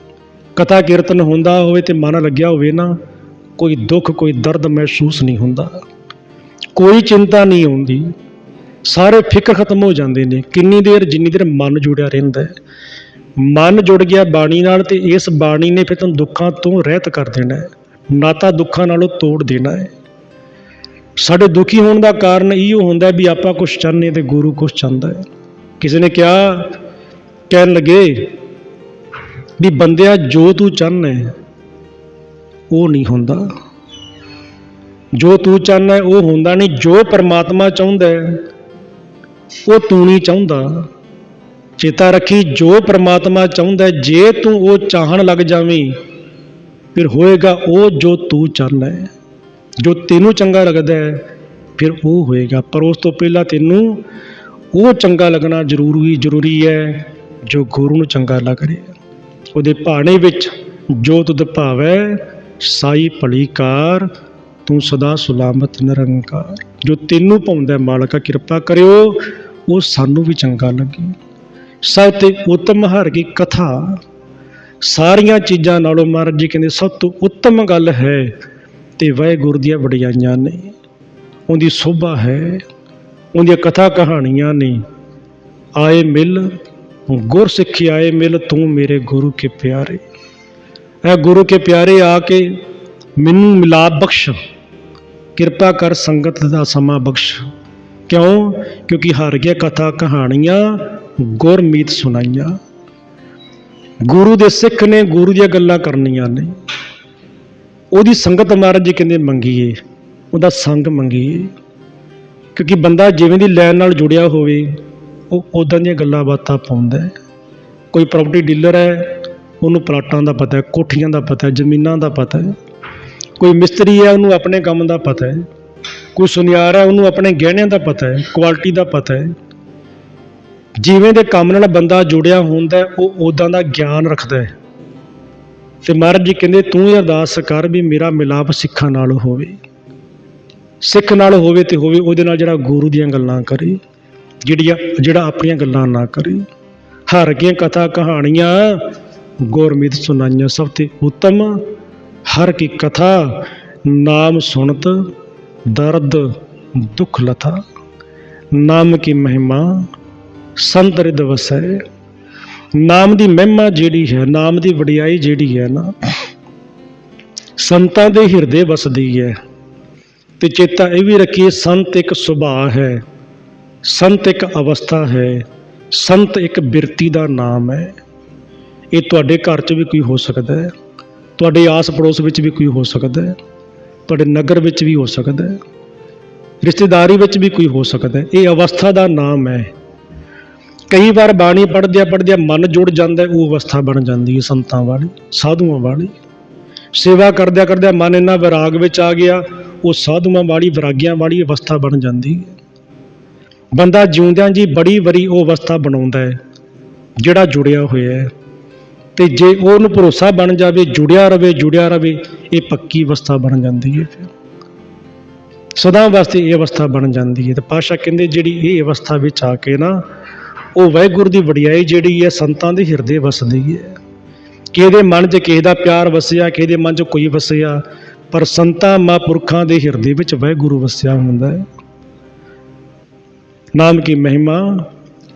ਕਥਾ ਕੀਰਤਨ ਹੁੰਦਾ ਹੋਵੇ ਤੇ ਮਨ ਲੱਗਿਆ ਹੋਵੇ ਨਾ, ਕੋਈ ਦੁੱਖ, ਕੋਈ ਦਰਦ ਮਹਿਸੂਸ ਨਹੀਂ ਹੁੰਦਾ। ਕੋਈ ਚਿੰਤਾ ਨਹੀਂ ਆਉਂਦੀ। ਸਾਰੇ ਫਿਕਰ ਖਤਮ ਹੋ ਜਾਂਦੇ ਨੇ। ਕਿੰਨੀ ਦੇਰ, ਜਿੰਨੀ ਦੇਰ ਮਨ ਜੁੜਿਆ ਰਹਿੰਦਾ ਹੈ। ਮਨ ਜੁੜ ਗਿਆ ਬਾਣੀ ਨਾਲ ਤੇ ਇਸ ਬਾਣੀ ਨੇ ਫਿਰ ਤੁਹਾਨੂੰ ਦੁੱਖਾਂ ਤੋਂ ਰਹਿਤ ਕਰ ਦੇਣਾ ਹੈ। ਨਾਤਾ ਦੁੱਖਾਂ ਨਾਲੋਂ ਤੋੜ ਦੇਣਾ ਹੈ। ਸਾਡੇ ਦੁਖੀ ਹੋਣ ਦਾ ਕਾਰਨ ਇਹੋ ਹੁੰਦਾ ਵੀ ਆਪਾਂ ਕੁਝ ਚਾਹੁੰਦੇ ਤੇ ਗੁਰੂ ਕੁਝ ਚਾਹੁੰਦਾ ਹੈ। ਕਿਸੇ ਨੇ ਕਿਹਾ, ਕਹਿਣ ਲੱਗੇ ਵੀ ਬੰਦਿਆ ਜੋ ਤੂੰ ਚਾਹੁੰਦਾ ਉਹ ਨਹੀਂ ਹੁੰਦਾ। ਜੋ ਤੂੰ ਚਾਹੁੰਦਾ ਹੈ, ਉਹ ਹੁੰਦਾ ਨਹੀਂ। ਜੋ ਪਰਮਾਤਮਾ ਚਾਹੁੰਦਾ ਹੈ, ਉਹ ਤੂੰ ਨਹੀਂ ਚਾਹੁੰਦਾ। ਚੇਤਾ ਰੱਖੀ ਜੋ ਪਰਮਾਤਮਾ ਚਾਹੁੰਦਾ ਜੇ ਤੂੰ ਉਹ ਚਾਹਣ ਲੱਗ ਜਾਵੇਂ ਫਿਰ ਹੋਏਗਾ ਉਹ ਜੋ ਤੂੰ ਚਾਹੁੰਦਾ ਹੈ। ਜੋ ਤੈਨੂੰ ਚੰਗਾ ਲੱਗਦਾ ਹੈ ਫਿਰ ਉਹ ਹੋਏਗਾ। ਪਰ ਉਸ ਤੋਂ ਪਹਿਲਾਂ ਤੈਨੂੰ ਉਹ ਚੰਗਾ ਲੱਗਣਾ ਜ਼ਰੂਰੀ ਜ਼ਰੂਰੀ ਹੈ ਜੋ ਗੁਰੂ ਨੂੰ ਚੰਗਾ ਲੱਗ ਰਿਹਾ ਉਹਦੇ ਭਾਣੇ ਵਿੱਚ ਜੋ ਤੁਧ ਭਾਵੈ ਸਾਈ ਭਲੀ ਕਾਰ ਤੂੰ ਸਦਾ ਸੁਲਾਮਤ ਨਿਰੰਕਾਰ। ਜੋ ਤੈਨੂੰ ਪਾਉਂਦਾ ਮਾਲਕਾ ਕਿਰਪਾ ਕਰਿਓ, ਉਹ ਸਾਨੂੰ ਵੀ ਚੰਗਾ ਲੱਗੇ। ਸਭ ਤੇ ਉਤਮ ਹਰ ਕੀ ਕਥਾ। ਸਾਰੀਆਂ ਚੀਜ਼ਾਂ ਨਾਲੋਂ ਮਹਾਰਾਜ ਜੀ ਕਹਿੰਦੇ, ਸਭ ਤੋਂ ਉੱਤਮ ਗੱਲ ਹੈ ਤੇ ਵਾਹਿਗੁਰੂ ਦੀਆਂ ਵਡਿਆਈਆਂ ਨੇ। ਉਹਦੀ ਸੋਭਾ ਹੈ, ਉਹਦੀਆਂ ਕਥਾ ਕਹਾਣੀਆਂ ਨੇ। ਆਏ ਮਿਲ ਗੁਰ ਸਿੱਖੀ ਆਏ ਮਿਲ, ਤੂੰ ਮੇਰੇ ਗੁਰੂ ਕੇ ਪਿਆਰੇ। ਐ ਗੁਰੂ ਕੇ ਪਿਆਰੇ ਆ ਕੇ ਮੈਨੂੰ ਮਿਲਾਪ ਬਖਸ਼। ਕਿਰਪਾ ਕਰ ਸੰਗਤ ਦਾ ਸਮਾਂ ਬਖਸ਼। ਕਿਉਂ? ਕਿਉਂਕਿ ਹਰ ਗਿਆ ਕਥਾ ਕਹਾਣੀਆਂ, ਗੁਰਮੀਤ ਸੁਣਾਈਆਂ। ਗੁਰੂ ਦੇ ਸਿੱਖ ਨੇ ਗੁਰੂ ਦੀਆਂ ਗੱਲਾਂ ਕਰਨੀਆਂ ਨੇ। ਉਹਦੀ ਸੰਗਤ ਮਹਾਰਾਜ ਜੀ ਕਹਿੰਦੇ, ਮੰਗੀਏ, ਉਹਦਾ ਸੰਗ ਮੰਗੀਏ। ਕਿਉਂਕਿ ਬੰਦਾ ਜਿਵੇਂ ਦੀ ਲੈਣ ਨਾਲ ਜੁੜਿਆ ਹੋਵੇ, ਉਹ ਉਦਾਂ ਦੀਆਂ ਗੱਲਾਂ ਬਾਤਾਂ ਪਾਉਂਦਾ ਹੈ। ਕੋਈ ਪ੍ਰਾਪਰਟੀ ਡੀਲਰ ਹੈ, ਉਹਨੂੰ ਪਲਾਟਾਂ ਦਾ ਪਤਾ ਹੈ, ਕੋਠੀਆਂ ਦਾ ਪਤਾ ਹੈ, ਜ਼ਮੀਨਾਂ ਦਾ ਪਤਾ ਹੈ। ਕੋਈ ਮਿਸਤਰੀ ਹੈ ਉਹਨੂੰ ਆਪਣੇ ਕੰਮ ਦਾ ਪਤਾ ਹੈ। ਕੋਈ ਸੁਨਿਆਰ ਹੈ ਉਹਨੂੰ ਆਪਣੇ ਗਹਿਣਿਆਂ ਦਾ ਪਤਾ ਹੈ ਕੁਆਲਿਟੀ ਦਾ ਪਤਾ ਹੈ। ਜਿਵੇਂ ਦੇ ਕੰਮ ਨਾਲ ਬੰਦਾ ਜੁੜਿਆ ਹੁੰਦਾ ਉਹ ਉਦਾਂ ਦਾ ਗਿਆਨ ਰੱਖਦਾ ਹੈ। ਤੇ ਮਹਾਰਾਜ ਜੀ ਕਹਿੰਦੇ, ਤੂੰ ਇਹ ਅਰਦਾਸ ਕਰ ਵੀ ਮੇਰਾ ਮਿਲਾਪ ਸਿੱਖਾਂ ਨਾਲ ਹੋਵੇ। ਸਿੱਖ ਨਾਲ ਹੋਵੇ ਤੇ ਹੋਵੇ, ਉਹਦੇ ਨਾਲ ਜਿਹੜਾ ਗੁਰੂ ਦੀਆਂ ਗੱਲਾਂ ਕਰੇ, ਜਿਹੜੀਆਂ, ਜਿਹੜਾ ਆਪਣੀਆਂ ਗੱਲਾਂ ਨਾ ਕਰੇ। ਹਰ ਕੀਆਂ ਕਥਾ ਕਹਾਣੀਆਂ, ਗੁਰਮਿਤ ਸੁਣਾਈਆਂ ਸਭ ਤੇ ਉੱਤਮ ਹਰ ਕੀ ਕਥਾ, ਨਾਮ ਸੁਣਤ, ਦਰਦ, ਦੁਖ ਲਥਾ ਨਾਮ ਕੀ ਮਹਿਮਾ, ਸੰਤ ਰਿਦ ਵਸੈ। ਨਾਮ ਦੀ ਮਹਿਮਾ ਜਿਹੜੀ ਹੈ, ਨਾਮ ਦੀ ਵਡਿਆਈ ਜਿਹੜੀ ਹੈ ਨਾ, ਸੰਤਾਂ ਦੇ ਹਿਰਦੇ ਵਸਦੀ ਹੈ। ਤੇ ਚੇਤਾ ਇਹ ਵੀ ਰੱਖੀਏ, ਸੰਤ ਇੱਕ ਸੁਭਾਅ ਹੈ, ਸੰਤ ਇੱਕ ਅਵਸਥਾ ਹੈ, ਸੰਤ ਇੱਕ ਬਿਰਤੀ ਦਾ ਨਾਮ ਹੈ। ਇਹ ਤੁਹਾਡੇ ਘਰ 'ਚ ਵੀ ਕੋਈ ਹੋ ਸਕਦਾ ਹੈ। ਤੁਹਾਡੇ ਆਸ ਪੜੋਸ ਵਿੱਚ ਵੀ ਕੋਈ ਹੋ ਸਕਦਾ ਹੈ, ਤੁਹਾਡੇ ਨਗਰ ਵਿੱਚ ਵੀ ਹੋ ਸਕਦਾ ਹੈ, ਰਿਸ਼ਤੇਦਾਰੀ ਵਿੱਚ ਵੀ ਕੋਈ ਹੋ ਸਕਦਾ ਹੈ। ਇਹ ਅਵਸਥਾ ਦਾ ਨਾਮ ਹੈ। ਕਈ ਵਾਰ ਬਾਣੀ ਪੜ੍ਹਦਿਆਂ ਪੜ੍ਹਦਿਆਂ ਮਨ ਜੁੜ ਜਾਂਦਾ ਉਹ ਅਵਸਥਾ ਬਣ ਜਾਂਦੀ ਹੈ ਸੰਤਾਂ ਵਾਲੀ, ਸਾਧੂਆਂ ਵਾਲੀ। ਸੇਵਾ ਕਰਦਿਆਂ ਕਰਦਿਆਂ ਮਨ ਇੰਨਾ ਵਿਰਾਗ ਵਿੱਚ ਆ ਗਿਆ, ਉਹ ਸਾਧੂਆਂ ਵਾਲੀ, ਵਿਰਾਗੀਆਂ ਵਾਲੀ ਅਵਸਥਾ ਬਣ ਜਾਂਦੀ ਹੈ। ਬੰਦਾ ਜਿਉਂਦਿਆਂ ਜੀ ਬੜੀ ਵਰੀ ਉਹ ਅਵਸਥਾ ਬਣਾਉਂਦਾ ਹੈ, ਜਿਹੜਾ ਜੁੜਿਆ ਹੋਇਆ ਹੈ। ਤੇ ਜੇ ਉਹਨੂੰ ਭਰੋਸਾ ਬਣ ਜਾਵੇ, ਜੁੜਿਆ ਰਵੇ ਜੁੜਿਆ ਰਵੇ, ਇਹ ਪੱਕੀ ਅਵਸਥਾ ਬਣ ਜਾਂਦੀ ਹੈ ਫਿਰ। ਸਦਾ ਵਾਸਤੇ ਇਹ ਅਵਸਥਾ ਬਣ ਜਾਂਦੀ ਹੈ। ਤੇ ਪਾਸ਼ਾ ਕਹਿੰਦੇ ਜਿਹੜੀ ਇਹ ਅਵਸਥਾ ਵਿੱਚ ਆ ਕੇ ਨਾ, ਉਹ ਵਾਹਿਗੁਰੂ ਦੀ ਵਡਿਆਈ ਜਿਹੜੀ ਹੈ, ਸੰਤਾਂ ਦੇ ਹਿਰਦੇ ਵਸਦੀ ਹੈ। ਕਿਹਦੇ ਮਨ 'ਚ ਕਿਸੇ ਦਾ ਪਿਆਰ ਵਸਿਆ, ਕਿਹਦੇ ਮਨ 'ਚ ਕੋਈ ਵਸਿਆ, ਪਰ ਸੰਤਾਂ ਮਹਾਂਪੁਰਖਾਂ ਦੇ ਹਿਰਦੇ ਵਿੱਚ ਵਾਹਿਗੁਰੂ ਵਸਿਆ ਹੁੰਦਾ ਹੈ। ਨਾਮ ਕੀ ਮਹਿਮਾ?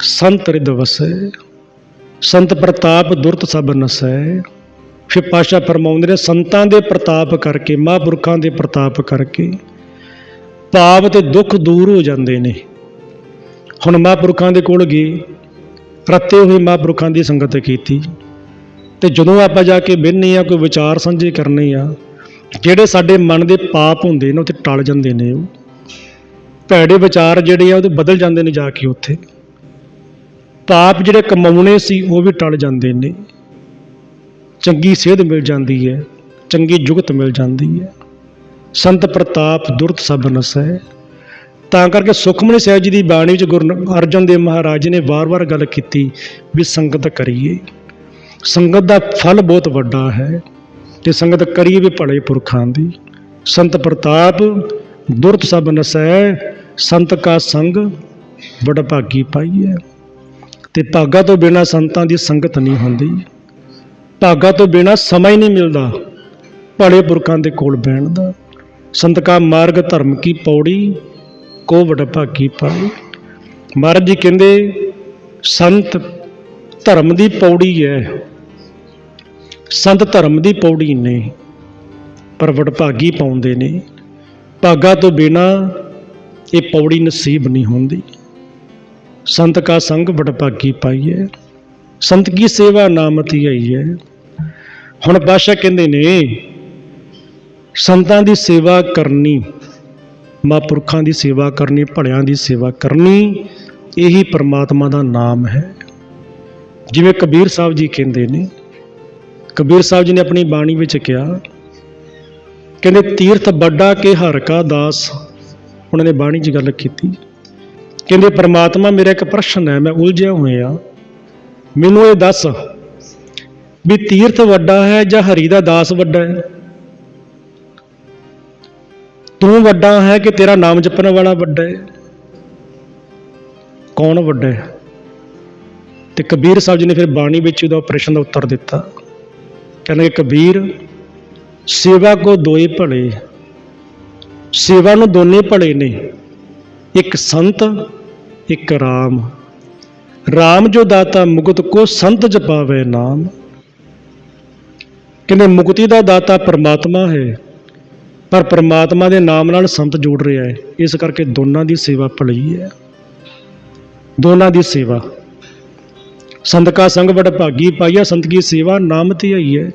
ਸੰਤ ਰਿਦ ਵਸੈ। ਸੰਤ ਪ੍ਰਤਾਪ ਦੁਰਤ ਸਭ ਨਸੈ। ਫਿਰ ਪਾਸ਼ਾ ਫਰਮਾਉਂਦੇ ਨੇ, ਸੰਤਾਂ ਦੇ ਪ੍ਰਤਾਪ ਕਰਕੇ, ਮਹਾਂਪੁਰਖਾਂ ਦੇ ਪ੍ਰਤਾਪ ਕਰਕੇ ਪਾਪ ਤੇ ਦੁੱਖ ਦੂਰ ਹੋ ਜਾਂਦੇ ਨੇ। ਹੁਣ ਮਹਾਂਪੁਰਖਾਂ ਦੇ ਕੋਲ ਗਏ, ਰੱਤੇ ਹੋਏ ਮਹਾਂਪੁਰਖਾਂ ਦੀ ਸੰਗਤ ਕੀਤੀ। ਤੇ ਜਦੋਂ ਆਪਾਂ ਜਾ ਕੇ ਬਹਿੰਦੇ ਆ, ਕੋਈ ਵਿਚਾਰ ਸਾਂਝੇ ਕਰਨੇ ਆ, ਜਿਹੜੇ ਸਾਡੇ ਮਨ ਦੇ ਪਾਪ ਹੁੰਦੇ ਨੇ ਉੱਥੇ ਟਲ ਜਾਂਦੇ ਨੇ। ਉਹ ਭੈੜੇ ਵਿਚਾਰ ਜਿਹੜੇ ਆ ਉਹਦੇ ਬਦਲ ਜਾਂਦੇ ਨੇ ਜਾ ਕੇ ਉੱਥੇ। ਪਾਪ ਜਿਹੜੇ ਕਮਾਉਣੇ ਸੀ, ਉਹ ਵੀ ਟਲ ਜਾਂਦੇ ਨੇ। ਚੰਗੀ ਸਿਹਤ ਮਿਲ ਜਾਂਦੀ ਹੈ, ਚੰਗੀ ਜੁਗਤ ਮਿਲ ਜਾਂਦੀ ਹੈ। ਸੰਤ ਪ੍ਰਤਾਪ ਦੁਰਤ ਸਭ ਨਸੈ। ਤਾਂ ਕਰਕੇ ਸੁਖਮਨੀ ਸਾਹਿਬ ਜੀ ਦੀ ਬਾਣੀ ਵਿੱਚ ਗੁਰੂ ਅਰਜਨ ਦੇਵ ਮਹਾਰਾਜ ਜੀ ਨੇ ਵਾਰ-ਵਾਰ ਗੱਲ ਕੀਤੀ ਵੀ ਸੰਗਤ ਕਰੀਏ। ਸੰਗਤ ਦਾ ਫਲ ਬਹੁਤ ਵੱਡਾ ਹੈ ਤੇ ਸੰਗਤ ਕਰੀਏ ਵੀ ਭਲੇ ਪੁਰਖਾਂ ਦੀ। ਸੰਤ ਪ੍ਰਤਾਪ ਦੁਰਤ ਸਭ ਨਸੈ, ਸੰਤ ਕਾ ਸੰਗ ਬੜ ਭਾਗੀ ਪਾਈਐ। ਤੇ ਭਾਗਾ ਤੋਂ ਬਿਨਾ ਸੰਤਾਂ ਦੀ ਸੰਗਤ ਨਹੀਂ ਹੁੰਦੀ। ਭਾਗਾ ਤੋਂ ਬਿਨਾ ਸਮਾਂ ਹੀ ਨਹੀਂ ਮਿਲਦਾ। ਭਲੇ ਪੁਰਖਾਂ ਦੇ ਕੋਲ ਬਹਿਣ ਦਾ। ਸੰਤ ਕਾ ਮਾਰਗ ਧਰਮ ਕੀ ਪੌੜੀ ਕੋ ਵਡ ਭਾਗੀ ਪਾਈ ਮਹਾਰਾਜ ਜੀ ਕਹਿੰਦੇ, ਸੰਤ ਧਰਮ ਦੀ ਪੌੜੀ ਹੈ। ਸੰਤ ਧਰਮ ਦੀ ਪੌੜੀ ਨੇ, ਪਰ ਵਡਭਾਗੀ ਪਾਉਂਦੇ ਨੇ। ਭਾਗਾ ਤੋਂ ਬਿਨਾ ਇਹ ਪੌੜੀ ਨਸੀਬ ਨਹੀਂ ਹੁੰਦੀ। ਸੰਤ ਕਾ ਸੰਗ ਵਡਭਾਗੀ ਪਾਈਏ। ਸੰਤ ਕੀ ਸੇਵਾ ਨਾਮਤੀ ਆਈ ਹੈ ਹੁਣ ਬਾਦਸ਼ਾਹ ਕਹਿੰਦੇ ਨੇ, ਸੰਤਾਂ ਦੀ ਸੇਵਾ ਕਰਨੀ ਮਹਾਂਪੁਰਖਾਂ ਦੀ ਸੇਵਾ ਕਰਨੀ, ਭਲਿਆਂ ਦੀ ਸੇਵਾ ਕਰਨੀ, ਇਹੀ ਪ੍ਰਮਾਤਮਾ ਦਾ ਨਾਮ ਹੈ। ਜਿਵੇਂ ਕਬੀਰ ਸਾਹਿਬ ਜੀ ਕਹਿੰਦੇ ਨੇ, ਕਬੀਰ ਸਾਹਿਬ ਜੀ ਨੇ ਆਪਣੀ ਬਾਣੀ ਵਿੱਚ ਕਿਹਾ, ਕਹਿੰਦੇ ਤੀਰਥ ਵੱਡਾ ਕੇ ਹਰ ਕਾ ਦਾਸ। ਉਹਨਾਂ ਨੇ ਬਾਣੀ 'ਚ ਗੱਲ ਕੀਤੀ। ਕਹਿੰਦੇ, ਪ੍ਰਮਾਤਮਾ ਮੇਰਾ ਇੱਕ ਪ੍ਰਸ਼ਨ ਹੈ, ਮੈਂ ਉਲਝਿਆ ਹੋਇਆ ਮੈਨੂੰ ਇਹ ਦੱਸ ਵੀ ਤੀਰਥ ਵੱਡਾ ਹੈ ਜਾਂ ਹਰੀ ਦਾ ਦਾਸ ਵੱਡਾ ਹੈ? ਤੂੰ ਵੱਡਾ ਹੈ ਕਿ ਤੇਰਾ ਨਾਮ ਜਪਣ ਵਾਲਾ ਵੱਡਾ ਹੈ? ਕੌਣ ਵੱਡਾ ਹੈ? ਤੇ ਕਬੀਰ ਸਾਹਿਬ ਜੀ ਨੇ ਫਿਰ ਬਾਣੀ ਵਿੱਚ ਉਹਦਾ ਪ੍ਰਸ਼ਨ ਦਾ ਉੱਤਰ ਦਿੱਤਾ। ਕਹਿੰਦੇ, ਕਬੀਰ, ਸੇਵਾ ਕੋ ਦੋਏ ਭਲੇ, ਸੇਵਾ ਨੂੰ ਦੋਨੇ ਭਲੇ ਨੇ। ਇੱਕ ਸੰਤ ਇੱਕ ਰਾਮ। ਰਾਮ ਜੋ ਦਾਤਾ ਮੁਕਤ ਕੋ ਸੰਤ ਜਪਾਵੇ ਨਾਮ। ਕਹਿੰਦੇ ਮੁਕਤੀ ਦਾ ਦਾਤਾ ਪਰਮਾਤਮਾ ਹੈ, ਪਰ ਪਰਮਾਤਮਾ ਦੇ ਨਾਮ ਨਾਲ ਸੰਤ ਜੋੜ ਰਿਹਾ ਹੈ। ਇਸ ਕਰਕੇ ਦੋਨਾਂ ਦੀ ਸੇਵਾ ਭਲੀ ਹੈ। ਦੋਨਾਂ ਦੀ ਸੇਵਾ। ਸੰਤ ਕਾ ਸੰਗ ਵਡ ਭਾਗੀ ਪਾਈਆ ਸੰਤ ਕੀ ਸੇਵਾ ਨਾਮ ਤੇ ਆਈ ਹੈ।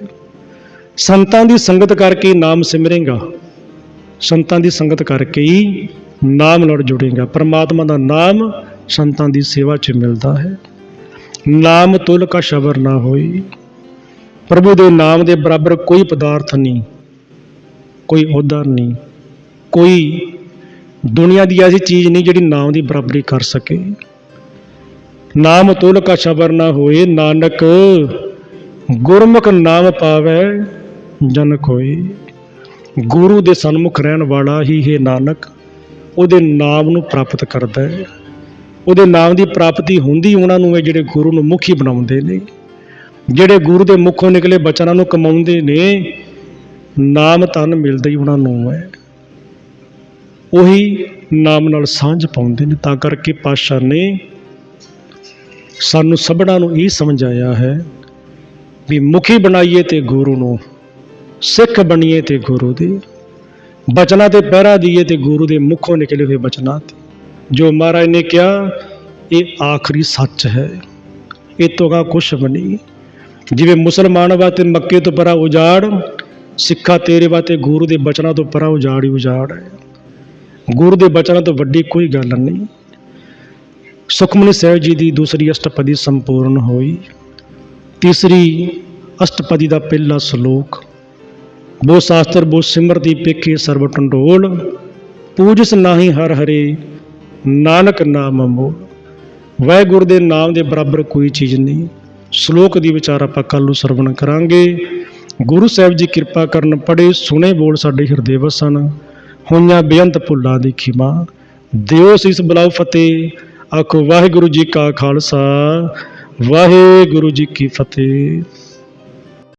ਸੰਤਾਂ ਦੀ ਸੰਗਤ ਕਰਕੇ ਨਾਮ ਸਿਮਰੇਗਾ। ਸੰਤਾਂ ਦੀ ਸੰਗਤ ਕਰਕੇ ਹੀ ਨਾਮ ਨਾਲ ਜੁੜੇਗਾ। ਪਰਮਾਤਮਾ ਦਾ ਨਾਮ ਸੰਤਾਂ ਦੀ ਸੇਵਾ 'ਚ ਮਿਲਦਾ ਹੈ। ਨਾਮ ਤੁਲ ਕਾ ਸ਼ਬਰ ਨਾ ਹੋਈ। ਪ੍ਰਭੂ ਦੇ ਨਾਮ ਦੇ ਬਰਾਬਰ ਕੋਈ ਪਦਾਰਥ ਨਹੀਂ, ਕੋਈ ਅਹੁਦਾ ਨਹੀਂ, ਕੋਈ ਦੁਨੀਆ ਦੀ ਐਸੀ ਚੀਜ਼ ਨਹੀਂ ਜਿਹੜੀ ਨਾਮ ਦੀ ਬਰਾਬਰੀ ਕਰ ਸਕੇ। ਨਾਮ ਤੁਲ ਕਾ ਸ਼ਬਰ ਨਾ ਹੋਏ, ਨਾਨਕ ਗੁਰਮੁਖ ਨਾਮ ਪਾਵੇ ਜਨਕ ਹੋਏ ਗੁਰੂ ਦੇ ਸਨਮੁਖ ਰਹਿਣ ਵਾਲਾ ਹੀ ਹੈ ਨਾਨਕ। ਉਹਦੇ ਨਾਮ ਨੂੰ ਪ੍ਰਾਪਤ ਕਰਦਾ ਹੈ। ਉਹਦੇ ਨਾਮ ਦੀ ਪ੍ਰਾਪਤੀ ਹੁੰਦੀ ਉਹਨਾਂ ਨੂੰ ਹੈ ਜਿਹੜੇ ਗੁਰੂ ਨੂੰ ਮੁਖੀ ਬਣਾਉਂਦੇ ਨੇ। ਜਿਹੜੇ ਗੁਰੂ ਦੇ ਮੁਖੋਂ ਨਿਕਲੇ ਬਚਨਾਂ ਨੂੰ ਕਮਾਉਂਦੇ ਨੇ, ਨਾਮ ਤਨ ਮਿਲਦਾ ਹੀ ਉਹਨਾਂ ਨੂੰ ਹੈ। ਉਹੀ ਨਾਮ ਨਾਲ ਸਾਂਝ ਪਾਉਂਦੇ ਨੇ। ਤਾਂ ਕਰਕੇ ਪਾਤਸ਼ਾਹ ਨੇ ਸਾਨੂੰ ਸਭਨਾਂ ਨੂੰ ਇਹ ਸਮਝਾਇਆ ਹੈ ਵੀ ਮੁਖੀ ਬਣਾਈਏ ਤੇ ਗੁਰੂ ਨੂੰ, ਸਿੱਖ ਬਣੀਏ ਤੇ ਗੁਰੂ ਦੇ। ਬਚਨਾਂ ਤੇ ਪਹਿਰਾ ਦਈਏ ਤੇ ਗੁਰੂ ਦੇ ਮੁਖੋਂ ਨਿਕਲੇ ਹੋਏ ਬਚਨਾਂ ਤੇ। ਜੋ ਮਹਾਰਾਜ ਨੇ ਕਿਹਾ, ਇਹ ਆਖਰੀ ਸੱਚ ਹੈ। ਇਹ ਤੋਂ ਗਾ ਕੁਛ ਵੀ ਨਹੀਂ। ਜਿਵੇਂ ਮੁਸਲਮਾਨ ਵਾਸਤੇ ਮੱਕੇ ਤੋਂ ਪਰਾਂ ਉਜਾੜ, ਸਿੱਖਾ ਤੇਰੇ ਵਾਸਤੇ ਗੁਰੂ ਦੇ ਬਚਨਾਂ ਤੋਂ ਪਰਾਂ ਉਜਾੜ ਹੀ ਉਜਾੜ ਹੈ। ਗੁਰੂ ਦੇ ਬਚਨਾਂ ਤੋਂ ਵੱਡੀ ਕੋਈ ਗੱਲ ਨਹੀਂ। ਸੁਖਮਨੀ ਸਾਹਿਬ ਜੀ ਦੀ ਦੂਸਰੀ ਅਸ਼ਟਪਦੀ ਸੰਪੂਰਨ ਹੋਈ। ਤੀਸਰੀ ਅਸ਼ਟਪਦੀ ਦਾ ਪਹਿਲਾ ਸ਼ਲੋਕ ਬੋ ਸ਼ਾਸਤਰ, ਬੋ ਸਿਮਰਤੀ ਪੇਖੇ ਸਰਬ ਟੰਡੋਲ, ਪੂਜਸ ਨਾਹੀ ਹਰ ਹਰੇ, ਨਾਨਕ ਨਾਮ ਮੋਲ ਵਾਹਿਗੁਰੂ ਦੇ ਨਾਮ ਦੇ ਬਰਾਬਰ ਕੋਈ ਚੀਜ਼ ਨਹੀਂ। ਸ਼ਲੋਕ ਦੀ ਵਿਚਾਰ ਆਪਾਂ ਕੱਲ ਨੂੰ ਸਰਵਣ ਕਰਾਂਗੇ। ਗੁਰੂ ਸਾਹਿਬ ਜੀ ਕਿਰਪਾ ਕਰਨ ਪੜੇ ਸੁਣੇ, ਬੋਲ ਸਾਡੇ ਹਿਰਦੇ ਵਸਣ। ਹੋਈਆਂ ਬੇਅੰਤ ਭੁੱਲਾਂ ਦੀ ਖਿਮਾ। ਦਿਓ ਸੀਸ ਬਲਾਉ ਫਤਿਹ। ਆਖੋ ਵਾਹਿਗੁਰੂ ਜੀ ਕਾ ਖਾਲਸਾ। ਵਾਹਿਗੁਰੂ ਜੀ ਕੀ ਫਤਿਹ।